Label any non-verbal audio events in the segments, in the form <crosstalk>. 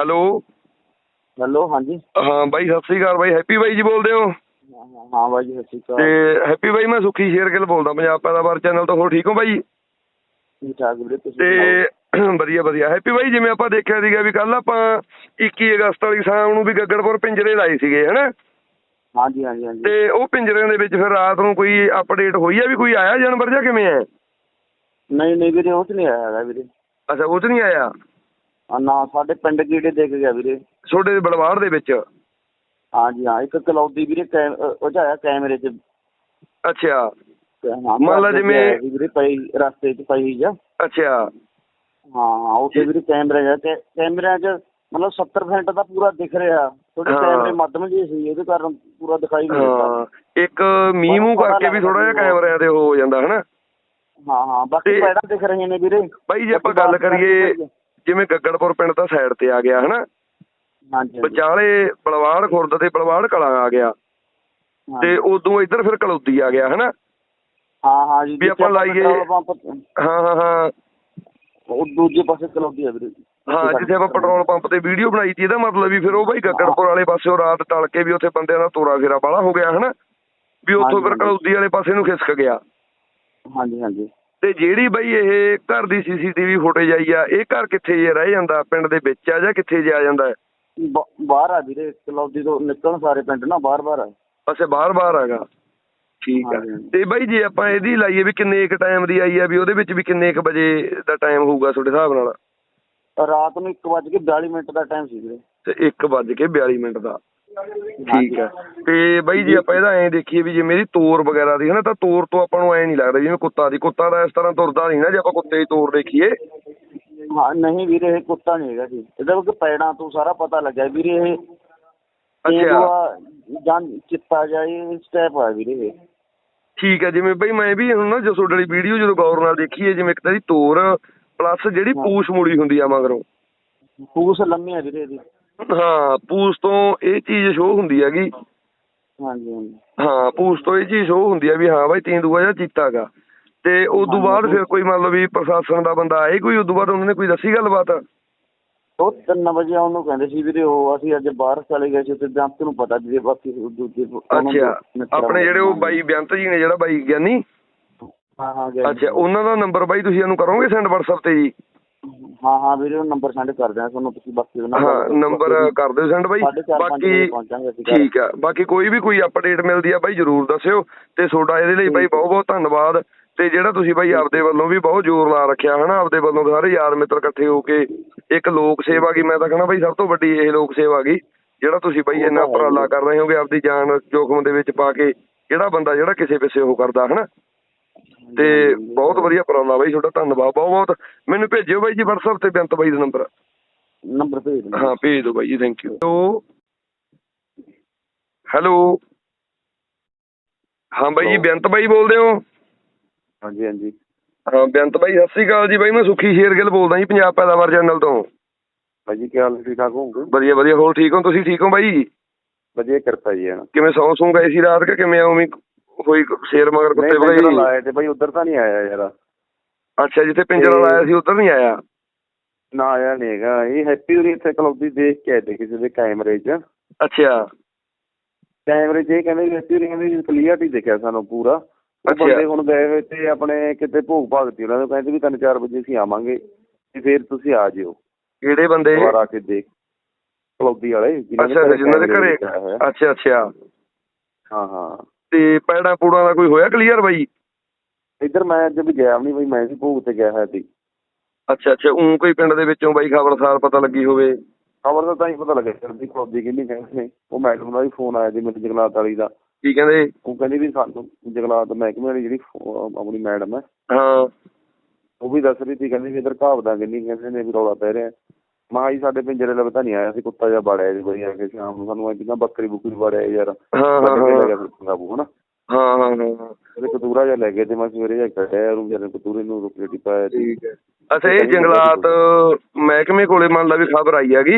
Hello. Hello ਹਾਂਜੀ। ਹਾਂ ਬਾਈ ਸਤਿ ਸ੍ਰੀ ਅਕਾਲ ਬਾਈ। Happy ਬਾਈ ਜੀ ਬੋਲਦੇ ਹੋ? ਹਾਂ, ਬਾਈ ਜੀ ਸਤਿ ਸ਼੍ਰੀ ਤੇ ਅਕਾਲ ਹੈਪੀ ਬਾਈ ਮੈਂ ਸੁਖੀ ਸ਼ੇਰਗਿੱਲ ਬੋਲਦਾ ਪੰਜਾਬ ਪੈਦਾਵਾਰ ਚੈਨਲ ਤੋਂ। ਹੋਰ ਠੀਕ ਹੋ ਬਾਈ? ਠੀਕ ਠਾਕ ਵੀਰੇ ਤੁਸੀਂ ਸੁਣਾਓ? ਤੇ ਵਧੀਆ ਵਧੀਆ। ਹੈਪੀ ਬਾਈ ਜਿਵੇਂ ਆਪਾਂ ਦੇਖਿਆ ਸੀਗਾ ਵੀ ਕੱਲ ਆਪਾਂ 21 ਅਗਸਤ ਵਾਲੀ ਸ਼ਾਮ ਨੂੰ ਵੀ ਗੱਗੜਪੁਰ ਪਿੰਜਰੇ ਲਾਏ ਸੀਗੇ ਹਨਾ? ਹਾਂਜੀ ਹਾਂਜੀ ਹਾਂਜੀ। ਤੇ ਉਹ ਪਿੰਜਰਿਆਂ ਦੇ ਵਿੱਚ ਫਿਰ ਰਾਤ ਨੂੰ ਕੋਈ ਅਪਡੇਟ ਹੋਈ ਆ ਵੀ ਕੋਈ ਆਇਆ ਜਾਨਵਰ ਜਾਂ ਕਿਵੇਂ ਆ ਨਹੀਂ ਨਹੀਂ ਵੀਰੇ ਉਹ ਚ ਨਹੀਂ ਆਇਆ ਹੈਗਾ ਵੀਰੇ। ਅੱਛਾ ਉਹ 'ਚ ਨਹੀਂ ਆਇਆ? ਆ, ਨਾ ਸਾਡੇ ਪਿੰਡ ਕੀੜੇ ਦੇ ਕੇ ਗਿਆ ਵੀਰੇ। ਛੋਟੇ ਬਲਵਾੜ ਦੇ ਵਿੱਚ? ਹਾਂਜੀ ਹਾਂ ਇੱਕ ਕਲੌਦੀ ਵੀਰੇ ਕੈਮ- ਅ, ਉਹ ਚ ਆਇਆ ਕੈਮਰੇ ਚ। ਅੱਛਾ। ਤੇ ਹਾਂ ਮੰਨ ਲਾ ਘਰ ਦੇ ਜਿਵੇਂ- ਆਇਆ ਸੀ ਵੀਰੇ ਪਈ ਰਸਤੇ ਚ ਪਈ ਜਾ ਅੱਛਾ। ਹਾਂ ਹਾਂ ਉੱਥੇ ਵੀਰੇ ਕੈਮਰੇ ਜਾ ਕੇ ਕੈਮਰਿਆਂ ਚ ਮਤਲਬ 70% ਦਾ ਪੂਰਾ ਦਿਖ ਰਿਹਾ। ਥੋੜੇ ਹਾਂ। ਕੈਮਰੇ ਮੱਧਮ ਜਿਹੇ ਸੀ ਇਹਦੇ ਕਾਰਨ ਪੂਰਾ ਦਿਖਾਈ ਨਹੀਂ ਹਾਂ ਦਿੱਤਾ ਇੱਕ ਮੀਂਹ ਮੂੰਹ ਕਰਕੇ ਵੀ ਥੋੜਾ ਜਿਹਾ ਕੈਮਰਿਆਂ ਤੇ ਹੋ ਜਾਂਦਾ ਹਨਾ? ਹਾਂ ਹਾਂ ਬਾਕੀ ਤੇ- ਪੈੜਾਂ ਦਿਖ ਰਹੀਆਂ ਨੇ ਵੀਰੇ। ਬਾਈ ਜੇ ਆਪਾਂ ਗੱਲ ਕਰੀਏ ਜਿਵੇਂ ਗੱਗੜਪੁਰ ਪਿੰਡ ਤਾਂ ਸਾਈਡ ਤੇ ਆ ਗਿਆ ਹਨਾ? ਹਾਂਜੀ। ਵਿਚਾਲੇ ਬਲਵਾੜ ਖੁਰਦ ਤੇ ਬਲਵਾੜ ਕਲਾਂ ਆ ਗਿਆ। ਤੇ ਉਦੋਂ ਇੱਧਰ ਫਿਰ ਕਲੌਦੀ ਆ ਗਿਆ ਹਨਾ? ਹਾਂ ਹਾਂ ਜੀ ਵੀ ਆਪਾਂ ਲਾਈਏ- ਹਾਂ ਹਾਂ ਹਾਂ। ਉਹ ਦੂਜੇ ਪਾਸੇ ਚਲਾਉਂਦੀ ਆ ਵੀਰੇ ਹਾਂ ਜਿੱਥੇ ਆਪਾਂ ਪੈਟਰੋਲ ਪੰਪ ਤੇ ਵੀਡੀਓ ਬਣਾਈ ਸੀ ਇਹਦਾ ਮਤਲਬ ਵੀ ਫਿਰ ਉਹ ਬਾਈ ਗੱਗੜਪੁਰ ਵਾਲੇ ਪਾਸਿਓਂ ਰਾਤ ਟਲ ਕੇ ਵੀ ਉੱਥੇ ਬੰਦਿਆਂ ਦਾ ਤੋਰਾ ਫੇਰਾ ਬਾਲਾ ਹੋ ਗਿਆ ਹਨਾ? ਵੀ ਉੱਥੋਂ ਫਿਰ। ਕਲੌਦੀ ਵਾਲੇ ਪਾਸੇ ਨੂੰ ਖਿਸਕ ਗਿਆ। ਹਾਂਜੀ ਹਾਂਜੀ। ਤੇ ਜਿਹੜੀ ਬਈ ਇਹ ਘਰ ਦੀ ਸੀਸੀਟੀਵੀ ਫੁਟੇਜ ਆਈ ਆ ਇਹ ਘਰ ਕਿੱਥੇ ਜੇ ਰਹਿ ਜਾਂਦਾ? ਪਿੰਡ ਦੇ ਵਿੱਚ ਆ ਜਾਂ ਕਿੱਥੇ ਜੇ ਆ ਜਾਂਦਾ? ਬਾਹਰ ਆ ਵੀਰੇ ਚਲਾਉਂਦੀ ਤੋਂ ਨਿਕਲਣ ਸਾਰੇ ਪਿੰਡ ਨਾ ਬਾਹਰ ਬਾਹਰ ਆ। ਪਾਸੇ ਬਾਹਰ ਬਾਹਰ ਹੈਗਾ ਠੀਕ ਆ। ਤੇ ਬਾਈ ਜੇ ਆਪਾਂ ਇਹਦੀ ਲਾਈਏ ਵੀ ਕਿੰਨੇ ਕ ਟਾਈਮ ਦੀ ਆਈ ਆ ਵੀ ਉਹਦੇ ਵਿੱਚ ਵੀ ਕਿੰਨੇ ਕ ਵਜੇ ਦਾ ਟਾਈਮ ਹੋਊਗਾ ਤੁਹਾਡੇ ਹਿਸਾਬ ਨਾਲ? ਰਾਤ ਨੂੰ 1:42 ਮਿੰਟ ਦਾ ਟਾਈਮ ਸੀ ਵੀਰੇ। ਤੇ 1:42 ਮਿੰਟ ਦਾ। ਠੀਕ ਆ ਤੇ ਬਾਈ ਜੇ ਆਪਾਂ ਇਹਦਾ ਐਂ ਦੇਖੀਏ ਵੀ ਜੇ ਮੇਰੀ ਤੋਰ ਵਗੈਰਾ ਦੀ ਹਨਾ ਤਾਂ ਤੋਰ ਤੋਂ ਆਪਾਂ ਨੂੰ ਐਂ ਨਹੀਂ ਲੱਗਦਾ ਜਿਵੇਂ ਕੁੱਤਾ ਦੀ। ਕੁੱਤਾ ਦਾ ਇਸ ਤਰ੍ਹਾਂ ਤੁਰਦਾ ਨਹੀਂ ਨਾ ਜੇ ਆਪਾਂ ਕੁੱਤੇ ਦੀ ਤੋਰ ਦੇਖੀਏ। ਹਾਂ ਨਹੀਂ ਵੀਰੇ ਇਹ ਕੁੱਤਾ ਨਹੀਂ ਹੈਗਾ ਜੀ। ਇਹਦਾ ਕਿ ਪੈੜਾਂ ਤੋਂ ਸਾਰਾ ਪਤਾ ਲੱਗਿਆ ਵੀਰੇ ਇਹ ਅੱਛਾ। ਜਾਂ ਆ ਵੀਰੇ ਇਹ। ਠੀਕ ਹੈ ਜਿਵੇਂ ਬਈ ਮੈਂ ਵੀ ਹੁਣ ਨਾ ਜੋ ਤੁਹਾਡੀ ਵੀਡੀਓ ਜਦੋਂ ਗੌਰ ਨਾਲ ਦੇਖੀ ਹੈ ਜਿਵੇਂ ਇੱਕ ਤਾਂ ਦੀ ਤੋਰ ਪਲੱਸ ਜਿਹੜੀ। ਪੂਛ ਮੁੜੀ ਹੁੰਦੀ ਆ ਮਗਰੋਂ। ਪੂਸ ਲੰਮੀ ਆ ਵੀਰੇ ਇਹਦੀ। ਹਾਂ ਪੂਛ ਤੋਂ ਇਹ ਚੀਜ਼ ਸ਼ੋ ਹੁੰਦੀ ਹੈਗੀ। ਹਾਂਜੀ ਹਾਂਜੀ। ਹਾਂ ਪੂਛ ਤੋਂ ਇਹ ਚੀਜ਼ ਸ਼ੋ ਹੁੰਦੀ ਆ ਵੀ ਹਾਂ ਬਾਈ ਤੇਂਦੂਆ ਜਾਂ ਚੀਤਾ ਗਾ। ਤੇ ਉਸ ਤੋਂ ਬਾਅਦ। ਫਿਰ ਕੋਈ ਮੰਨ ਲਓ ਵੀ ਪ੍ਰਸ਼ਾਸਨ ਦਾ ਬੰਦਾ ਆਏ ਕੋਈ ਉਸ ਤੋਂ ਬਾਅਦ ਉਹਨਾਂ ਨੇ ਕੋਈ ਦੱਸੀ ਗੱਲਬਾਤ? ਉਹ 3 ਵਜੇ ਉਹਨੂੰ ਕਹਿੰਦੇ ਸੀ ਵੀਰੇ ਉਹ ਅਸੀਂ ਅੱਜ ਬਾਹਰ ਚਲੇ ਗਏ ਸੀ ਤੇ ਜੰਤ ਨੂੰ ਪਤਾ ਜੀ ਬਾਕੀ ਦੂਜੇ ਅੱਛਾ ਆਪਣੇ ਜਿਹੜੇ ਉਹ ਬਾਈ ਬੇਅੰਤ ਜੀ ਨੇ ਜਿਹੜਾ ਬਾਈ ਗਿਆਨੀ? ਹਾਂ ਹਾਂ ਗਿਆ ਜੀ। ਅੱਛਾ ਉਹਨਾਂ ਦਾ ਨੰਬਰ ਬਾਈ ਤੁਸੀਂ ਇਹਨੂੰ ਕਰੋਗੇ ਸੈਂਡ WhatsApp ਤੇ ਜੀ? ਹਾਂ ਹਾਂ ਵੀਰੇ ਉਹ ਨੰਬਰ ਸੈਂਡ ਕਰ ਦਿਆਂ ਤੁਹਾਨੂੰ ਤੁਸੀਂ ਬਾਕੀ ਉਹਨਾਂ ਹਾਂ ਨੰਬਰ ਕਰ ਦਿਓ ਸੈਂਡ ਬਾਈ। ਸਾਢੇ ਚਾਰ, ਪੰਜ ਬਾਕੀ ਵਜੇ ਪਹੁੰਚਾਂਗੇ ਅਸੀਂ ਘਰ। ਠੀਕ ਆ। ਬਾਕੀ ਕੋਈ ਵੀ ਕੋਈ ਅਪਡੇਟ ਮਿਲਦੀ ਆ ਬਾਈ ਜਰੂਰ ਦੱਸਿਓ। ਤੇ ਤੁਹਾਡਾ ਇਹਦੇ ਲਈ ਬਾਈ ਬਹੁਤ ਬਹੁਤ ਧੰਨਵਾਦ। ਤੇ ਜਿਹੜਾ ਤੁਸੀਂ ਬਾਈ ਆਪਦੇ ਵੱਲੋਂ ਵੀ ਬਹੁਤ ਜ਼ੋਰ ਲਾ ਰੱਖਿਆ ਹਨਾ? ਆਪਦੇ ਵੱਲੋਂ ਸਾਰੇ ਯਾਰ ਮਿੱਤਰ ਇਕੱਠੇ ਹੋ ਕੇ ਇੱਕ ਲੋਕ ਸੇਵਾ ਕੀ ਮੈਂ ਤਾਂ ਕਹਣਾ ਬਾਈ ਸਭ ਤੋਂ ਵੱਡੀ ਇਹ ਲੋਕ ਸੇਵਾ ਗਈ ਜਿਹੜਾ ਤੁਸੀਂ ਬਾਈ ਇੰਨਾ ਉਪਰਾਲਾ। ਕਰ ਰਹੇ ਹੋਗੇ ਆਪਦੀ ਜਾਨ ਜੋਖਮ ਦੇ ਵਿੱਚ ਪਾ ਕੇ ਜਿਹੜਾ ਬੰਦਾ ਜਿਹੜਾ ਕਿਸੇ ਪਿੱਛੇ ਉਹ ਕਰਦਾ ਹਨਾ? ਤੇ ਬਹੁਤ ਵਧੀਆ ਉਪਰਾਲਾ ਬਾਈ ਤੁਹਾਡਾ ਧੰਨਵਾਦ ਬਹੁਤ। ਬਹੁਤ ਮੈਨੂੰ ਭੇਜਿਓ ਬਾਈ ਜੀ WhatsApp ਤੇ ਬੇਅੰਤ ਬਾਈ ਦਾ ਨੰਬਰ ਨੰਬਰ ਭੇਜ ਦਿਓ। ਹਾਂ ਭੇਜ ਦਿਓ ਬਾਈ ਜੀ ਥੈਂਕ ਯੂ ਹੈਲੋ ਹੈਲੋ ਹਾਂ ਬਾਈ ਜੀ. ਬੇਅੰਤ ਬਾਈ ਬੋਲਦੇ ਹੋ? ਹਾਂਜੀ ਹਾਂਜੀ। ਹਾਂ ਬੇਅੰਤ ਬਾਈ ਸਤਿ ਸ੍ਰੀ ਅਕਾਲ ਜੀ ਬਾਈ ਮੈਂ ਸੁਖੀ ਸ਼ੇਰਗਿੱਲ ਬੋਲਦਾ ਜੀ ਪੰਜਾਬ ਪੈਦਾਵਾਰ ਚੈਨਲ ਤੋਂ। ਭਾਜੀ ਕੀ ਹਾਲ ਠੀਕ ਠਾਕ ਹੋਗੇ ਵਧੀਆ ਵਧੀਆ ਹੋਰ ਠੀਕ ਹੋ? ਤੁਸੀਂ ਠੀਕ ਹੋ ਬਾਈ ਵਧੀਆ ਕਿਰਪਾ ਜੀ ਹਾਂ। ਕਿਵੇਂ ਸੌਂ ਸੂੰ ਗਏ ਸੀ ਰਾਤ ਕਿ ਕਿਵੇਂ ਉਵੇਂ ਹੋਈ ਸ਼ੇਰ ਮਗਰ ਕੁੱਤੇ ਬਗਾਈ ਲਾਇਆ ਤੇ ਭਾਈ ਉਧਰ ਤਾਂ ਨਹੀਂ ਆਇਆ ਯਾਰ। ਅੱਛਾ ਜਿੱਥੇ ਪਿੰਜਰਾ ਲਾਇਆ ਸੀ ਉੱਧਰ ਨਹੀਂ ਆਇਆ? ਨਾ ਆਇਆ ਨਹੀਂ ਹੈਗਾ। ਇਹ ਹੈਪੀ ਉਰੀ ਇੱਥੇ ਕਲੌਦੀ ਦੇਖ ਕੇ ਆਏ ਤੇ ਕਿਸੇ ਦੇ ਕੈਮਰੇ 'ਚ। ਅੱਛਾ। ਕੈਮਰੇ 'ਚ ਇਹ ਕਹਿੰਦੇ ਹੈਪੀ ਉਰੀ ਕਹਿੰਦੇ ਕਲੀਅਰਟੀ ਦਿਖਿਆ ਸਾਨੂੰ ਪੂਰਾ। ਅੱਛਾ। ਬੰਦੇ ਹੁਣ ਗਏ ਹੋਏ ਤੇ ਆਪਣੇ ਕਿਤੇ ਭੋਗ ਭਾਗਤੀ ਉਹਨਾਂ ਨੂੰ ਕਹਿੰਦੇ ਵੀ ਤਿੰਨ ਚਾਰ ਵਜੇ ਅਸੀਂ ਆਵਾਂਗੇ ਤੇ ਫਿਰ ਤੁਸੀਂ ਆ ਜਿਓ। ਕਿਹੜੇ ਬੰਦੇ ਦੁਬਾਰਾ ਆ ਕੇ ਦੇਖ। ਕਲੌਦੀ ਵਾਲੇ ਅੱਛਾ ਜਿਨ੍ਹਾਂ ਦੇ ਘਰੇ। ਅੱਛਾ ਅੱਛਾ। ਹਾਂ ਹਾਂ। ਤੇ ਪੈੜਾਂ ਪੂੜਾਂ ਦਾ ਕੋਈ ਹੋਇਆ ਕਲੀਅਰ ਬਾਈ? ਇੱਧਰ ਮੈਂ ਅੱਜ ਵੀ ਗਿਆ ਨਹੀਂ ਬਈ ਮੈਂ ਵੀ ਭੋਗ ਤੇ ਗਿਆ ਹੋਇਆ ਸੀ। ਅੱਛਾ ਅੱਛਾ ਉਂ ਕੋਈ ਪਿੰਡ ਦੇ ਵਿੱਚੋਂ ਬਾਈ ਖਬਰਸਾਰ ਪਤਾ ਲੱਗੀ ਹੋਵੇ? ਖਬਰ ਦਾ ਤਾਂ ਹੀ ਪਤਾ ਲੱਗਿਆ ਕਰਦੀ ਕਲੌਦੀ ਕਿੰਨੀ ਕਹਿੰਦੇ ਨੇ। ਉਹ ਮੈਡਮ ਦਾ ਵੀ ਫੋਨ ਆਇਆ ਸੀ ਮੈਨੂੰ ਜਗਲਾਤ ਵਾਲੀ ਦਾ। ਕੀ ਕਹਿੰਦੇ? ਉਹ ਕਹਿੰਦੀ ਵੀ ਸਾਨੂੰ ਜਗਲਾਤ ਮਹਿਕਮੇ ਵਾਲੀ ਜਿਹੜੀ ਆਪਣੀ ਮੈਡਮ ਹੈ। ਹਾਂ। ਉਹ ਵੀ ਦੱਸ ਰਹੀ ਸੀ ਕਹਿੰਦੀ ਵੀ ਇੱਧਰ ਘਾਵਦਾ ਕਿੰਨੀ ਕਹਿੰਦੇ ਨੇ ਵੀ ਰੌਲਾ ਪੈ ਰਿਹਾ। ਮਾਂ ਜੀ ਸਾਡੇ ਪਿੰਜਰੇ ਲੱਭ ਤਾਂ ਨਹੀਂ ਆਇਆ ਸੀ ਕੁੱਤਾ ਜਿਹਾ ਬਾੜਿਆ ਜੀ ਬਈ ਆ ਕੇ ਸ਼ਾਮ ਨੂੰ ਸਾਨੂੰ ਅੱਜ ਬੱਕਰੀ ਬੁੱਕਰੀ ਬਾੜਿਆ ਯਾਰ। ਹਾਂ ਹਾਂ ਕਾਬੂ ਹਨਾ ਹਾਂ। ਹਾਂ ਹਾਂ ਉਹਦੇ ਕਤੂਰਾ ਜਿਹਾ ਲੈ ਗਏ ਤੇ ਮੈਂ ਸਵੇਰੇ ਜਾ ਕੱਢਿਆ ਉਹਨੂੰ ਜਦ ਕਤੂਰੇ ਨੂੰ ਰੋਟੀ ਰੋਟੀ ਪਾਇਆ ਠੀਕ ਹੈ। ਅੱਛਾ ਇਹ ਜੰਗਲਾਤ ਮਹਿਕਮੇ ਕੋਲੇ ਮੰਨ ਲਾ ਵੀ ਖਬਰ ਆਈ ਹੈਗੀ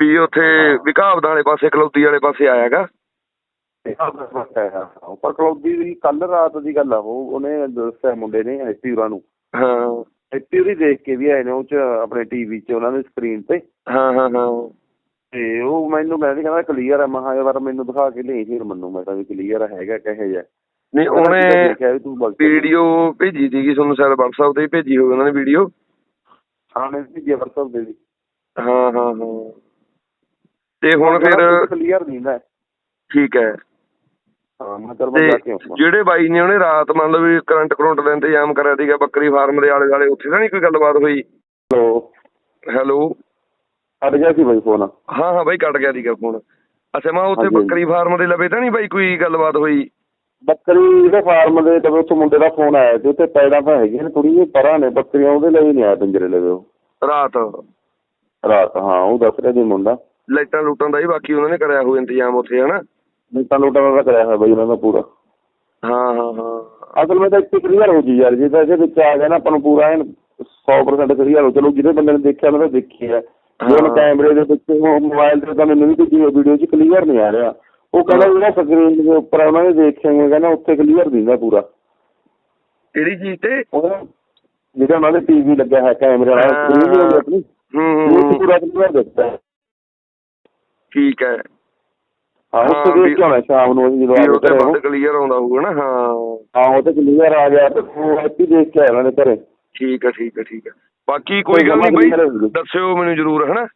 ਵੀ ਉੱਥੇ ਵਿਕਾਬਦਾਂ ਵਾਲੇ ਪਾਸੇ ਕਲੌਦੀ ਵਾਲੇ ਪਾਸੇ ਆਇਆਗਾ ਤੇ। ਪਰ ਕਲੌਦੀ ਦੀ ਕੱਲ ਰਾਤ ਦੀ ਗੱਲ ਆ ਉਹ ਉਹਨੇ ਦੱਸਿਆ ਮੁੰਡੇ ਨੇ ਐਸਪੀਰਾਂ ਨੂੰ। ਹਾਂ। ਉਹਦੀ ਦੇਖ ਕੇ ਵੀ ਆਏ ਨੇ ਉਹ ਚ ਆਪਣੇ ਟੀਵੀ 'ਚ ਉਹਨਾਂ ਦੇ ਸਕਰੀਨ ਤੇ। ਹਾਂ ਹਾਂ ਹਾਂ। ਤੇ ਉਹ ਮੈਨੂੰ ਕਹਿੰਦੇ ਕਹਿੰਦਾ ਕਲੀਅਰ ਆ। ਮਹਾ ਯਾਰ ਮੈਨੂੰ ਦਿਖਾ ਕੇ ਲਈ ਫਿਰ ਮੰਨੂ। ਮੈਂ ਤਾਂ ਵੀ ਕਲੀਅਰ ਹੈਗਾ ਕਹੇ ਜਾ ਨਹੀਂ ਉਹਨੇ ਤੂੰ ਵੀਡੀਓ ਭੇਜੀ ਸੀਗੀ ਤੁਹਾਨੂੰ ਸ਼ਾਇਦ WhatsApp ਤੇ ਭੇਜੀ ਹੋਵੇ ਉਹਨਾਂ ਨੇ ਵੀਡੀਓ ਹਾਂ ਮੈਂ ਵੀ ਵਰਸਲ ਦੇ ਵੀ। ਹਾਂ ਹਾਂ ਹਾਂ। ਤੇ ਹੁਣ ਫਿਰ ਕਲੀਅਰ ਨਹੀਂ ਨਾ। ਠੀਕ ਹੈ। ਹਾਂ ਮੈਂ ਜਾ ਕੇ ਜਿਹੜੇ ਬਾਈ ਨੇ ਉਹਨੇ ਰਾਤ ਮੰਨ ਲਓ ਵੀ ਕਰੰਟ ਕਰੰਟ ਦਾ ਇੰਤਜ਼ਾਮ ਕਰਿਆ ਸੀਗਾ ਬੱਕਰੀ ਫਾਰਮ ਦੇ ਆਲੇ ਦੁਆਲੇ ਉੱਥੇ ਤਾਂ ਨਹੀਂ ਕੋਈ ਗੱਲਬਾਤ ਹੋਈ? ਹੈਲੋ। ਅੜ ਗਿਆ ਸੀ ਬਈ ਫੋਨ? ਹਾਂ ਹਾਂ ਬਾਈ ਕੱਟ ਗਿਆ ਸੀਗਾ ਫੋਨ। ਅੱਛਾ ਮੈਂ ਉੱਥੇ। ਬੱਕਰੀ ਫਾਰਮ ਦੇ ਲਵੇ ਤਾਂ ਨਹੀਂ ਬਾਈ ਕੋਈ ਗੱਲਬਾਤ ਹੋਈ? ਬੱਕਰੀ ਦੇ ਫਾਰਮ ਦੇ ਤੇ ਉੱਥੇ ਮੁੰਡੇ ਦਾ ਫੋਨ ਆਇਆ ਤੇ ਉੱਥੇ ਪੈੜਾਂ ਤਾਂ ਹੈਗੀਆਂ ਨੇ ਥੋੜੀ ਜਿਹੀ ਪਰਾਂ ਨੇ ਬੱਕਰੀਆਂ ਉਹਦੇ ਲਈ ਨਹੀਂ ਆਇਆ ਪਿੰਜਰੇ ਲਵੇ ਉਹ। ਰਾਤ? ਰਾਤ ਹਾਂ ਉਹ ਦੱਸ ਰਿਹਾ ਜੀ ਮੁੰਡਾ। ਲਾਈਟਾਂ ਲੂਟਾਂ ਦਾ ਹੀ ਬਾਕੀ ਉਹਨਾਂ ਨੇ ਕਰਿਆ ਹੋਇਆ ਇੰਤਜ਼ਾਮ ਉੱਥੇ ਹਨਾ? ਨੀਤਾਂ ਲੂਟਾਂ ਦਾ ਕਰਿਆ ਹੋਇਆ ਬਈ ਉਹਨਾਂ ਦਾ ਪੂਰਾ। ਹਾਂ ਹਾਂ ਹਾਂ। ਅਸਲ ਵਿੱਚ ਤਾਂ ਕਲੀਅਰ ਹੋ ਜੀ ਯਾਰ ਜੇ ਤਾਂ ਇਹਦੇ ਵਿੱਚ ਆ ਗਿਆ ਨਾ ਆਪਾਂ ਨੂੰ ਪੂਰਾ ਐਨ 100% ਕਲੀਅਰ ਹੋ ਚਲੋ ਜਿਹਦੇ ਬੰਦੇ ਨੇ ਦੇਖਿਆ ਉਹਨੇ ਦੇਖੀ ਹੈ। ਜੇ। ਕੈਮਰੇ ਦੇ ਵਿੱਚ ਉਹ ਮੋਬਾਈਲ ਤੇ ਤਾਂ ਮੈਨੂੰ ਵੀ ਕੋਈ ਵੀਡੀਓ 'ਚ ਕਲੀਅਰ ਨਹੀਂ ਆ ਰਿਹਾ। ਉਹ ਕਹਿੰਦਾ ਜਿਹੜਾ ਸਕਰੀਨ ਦੇ ਉੱਪਰ ਉਹਨਾਂ ਨੇ ਦੇਖਿਆ ਕਹਿੰਦਾ ਉੱਥੇ ਕਲੀਅਰ ਦਿੰਦਾ ਪੂਰਾ। ਕਿਹੜੀ ਚੀਜ਼ ਤੇ? ਜਿਹੜਾ ਉਹਨਾਂ ਦੇ ਟੀਵੀ ਲੱਗਿਆ ਹੈ ਕੈਮਰੇ ਵਾਲਾ। ਸਕਰੀਨ ਹੁੰਦੀ ਆਪਣੀ ਹੂੰ ਹੂੰ, ਪੂਰਾ ਕਲੀਅਰ ਦਿਖਦਾ ਠੀਕ ਹੈ। ਹਾਂ ਹਾਂ, ਉੱਥੇ ਵੀ- ਆਉਣਾ ਸ਼ਾਮ ਨੂੰ ਜਦੋਂ ਵੀ ਆ ਉਹ ਤੇ ਕੇ ਬੰਦ ਕਲੀਅਰ ਆਉਂਦਾ ਹੋਊਗਾ ਨਾ ਹਾਂ। ਹਾਂ ਉਹ ਤੇ ਕਲੀਅਰ ਆ ਗਿਆ ਤੇ ਉਹ ਹੈਪੀ ਦੇਖ ਕੇ ਆਇਆ ਦੇ ਘਰੇ। ਠੀਕ ਹੈ ਠੀਕ ਹੈ ਠੀਕ ਹੈ ਬਾਕੀ ਕੋਈ ਗੱਲ ਨਹੀਂ ਬਾਈ ਦੱਸਿਓ ਮੈਨੂੰ ਜ਼ਰੂਰ ਹਨਾ?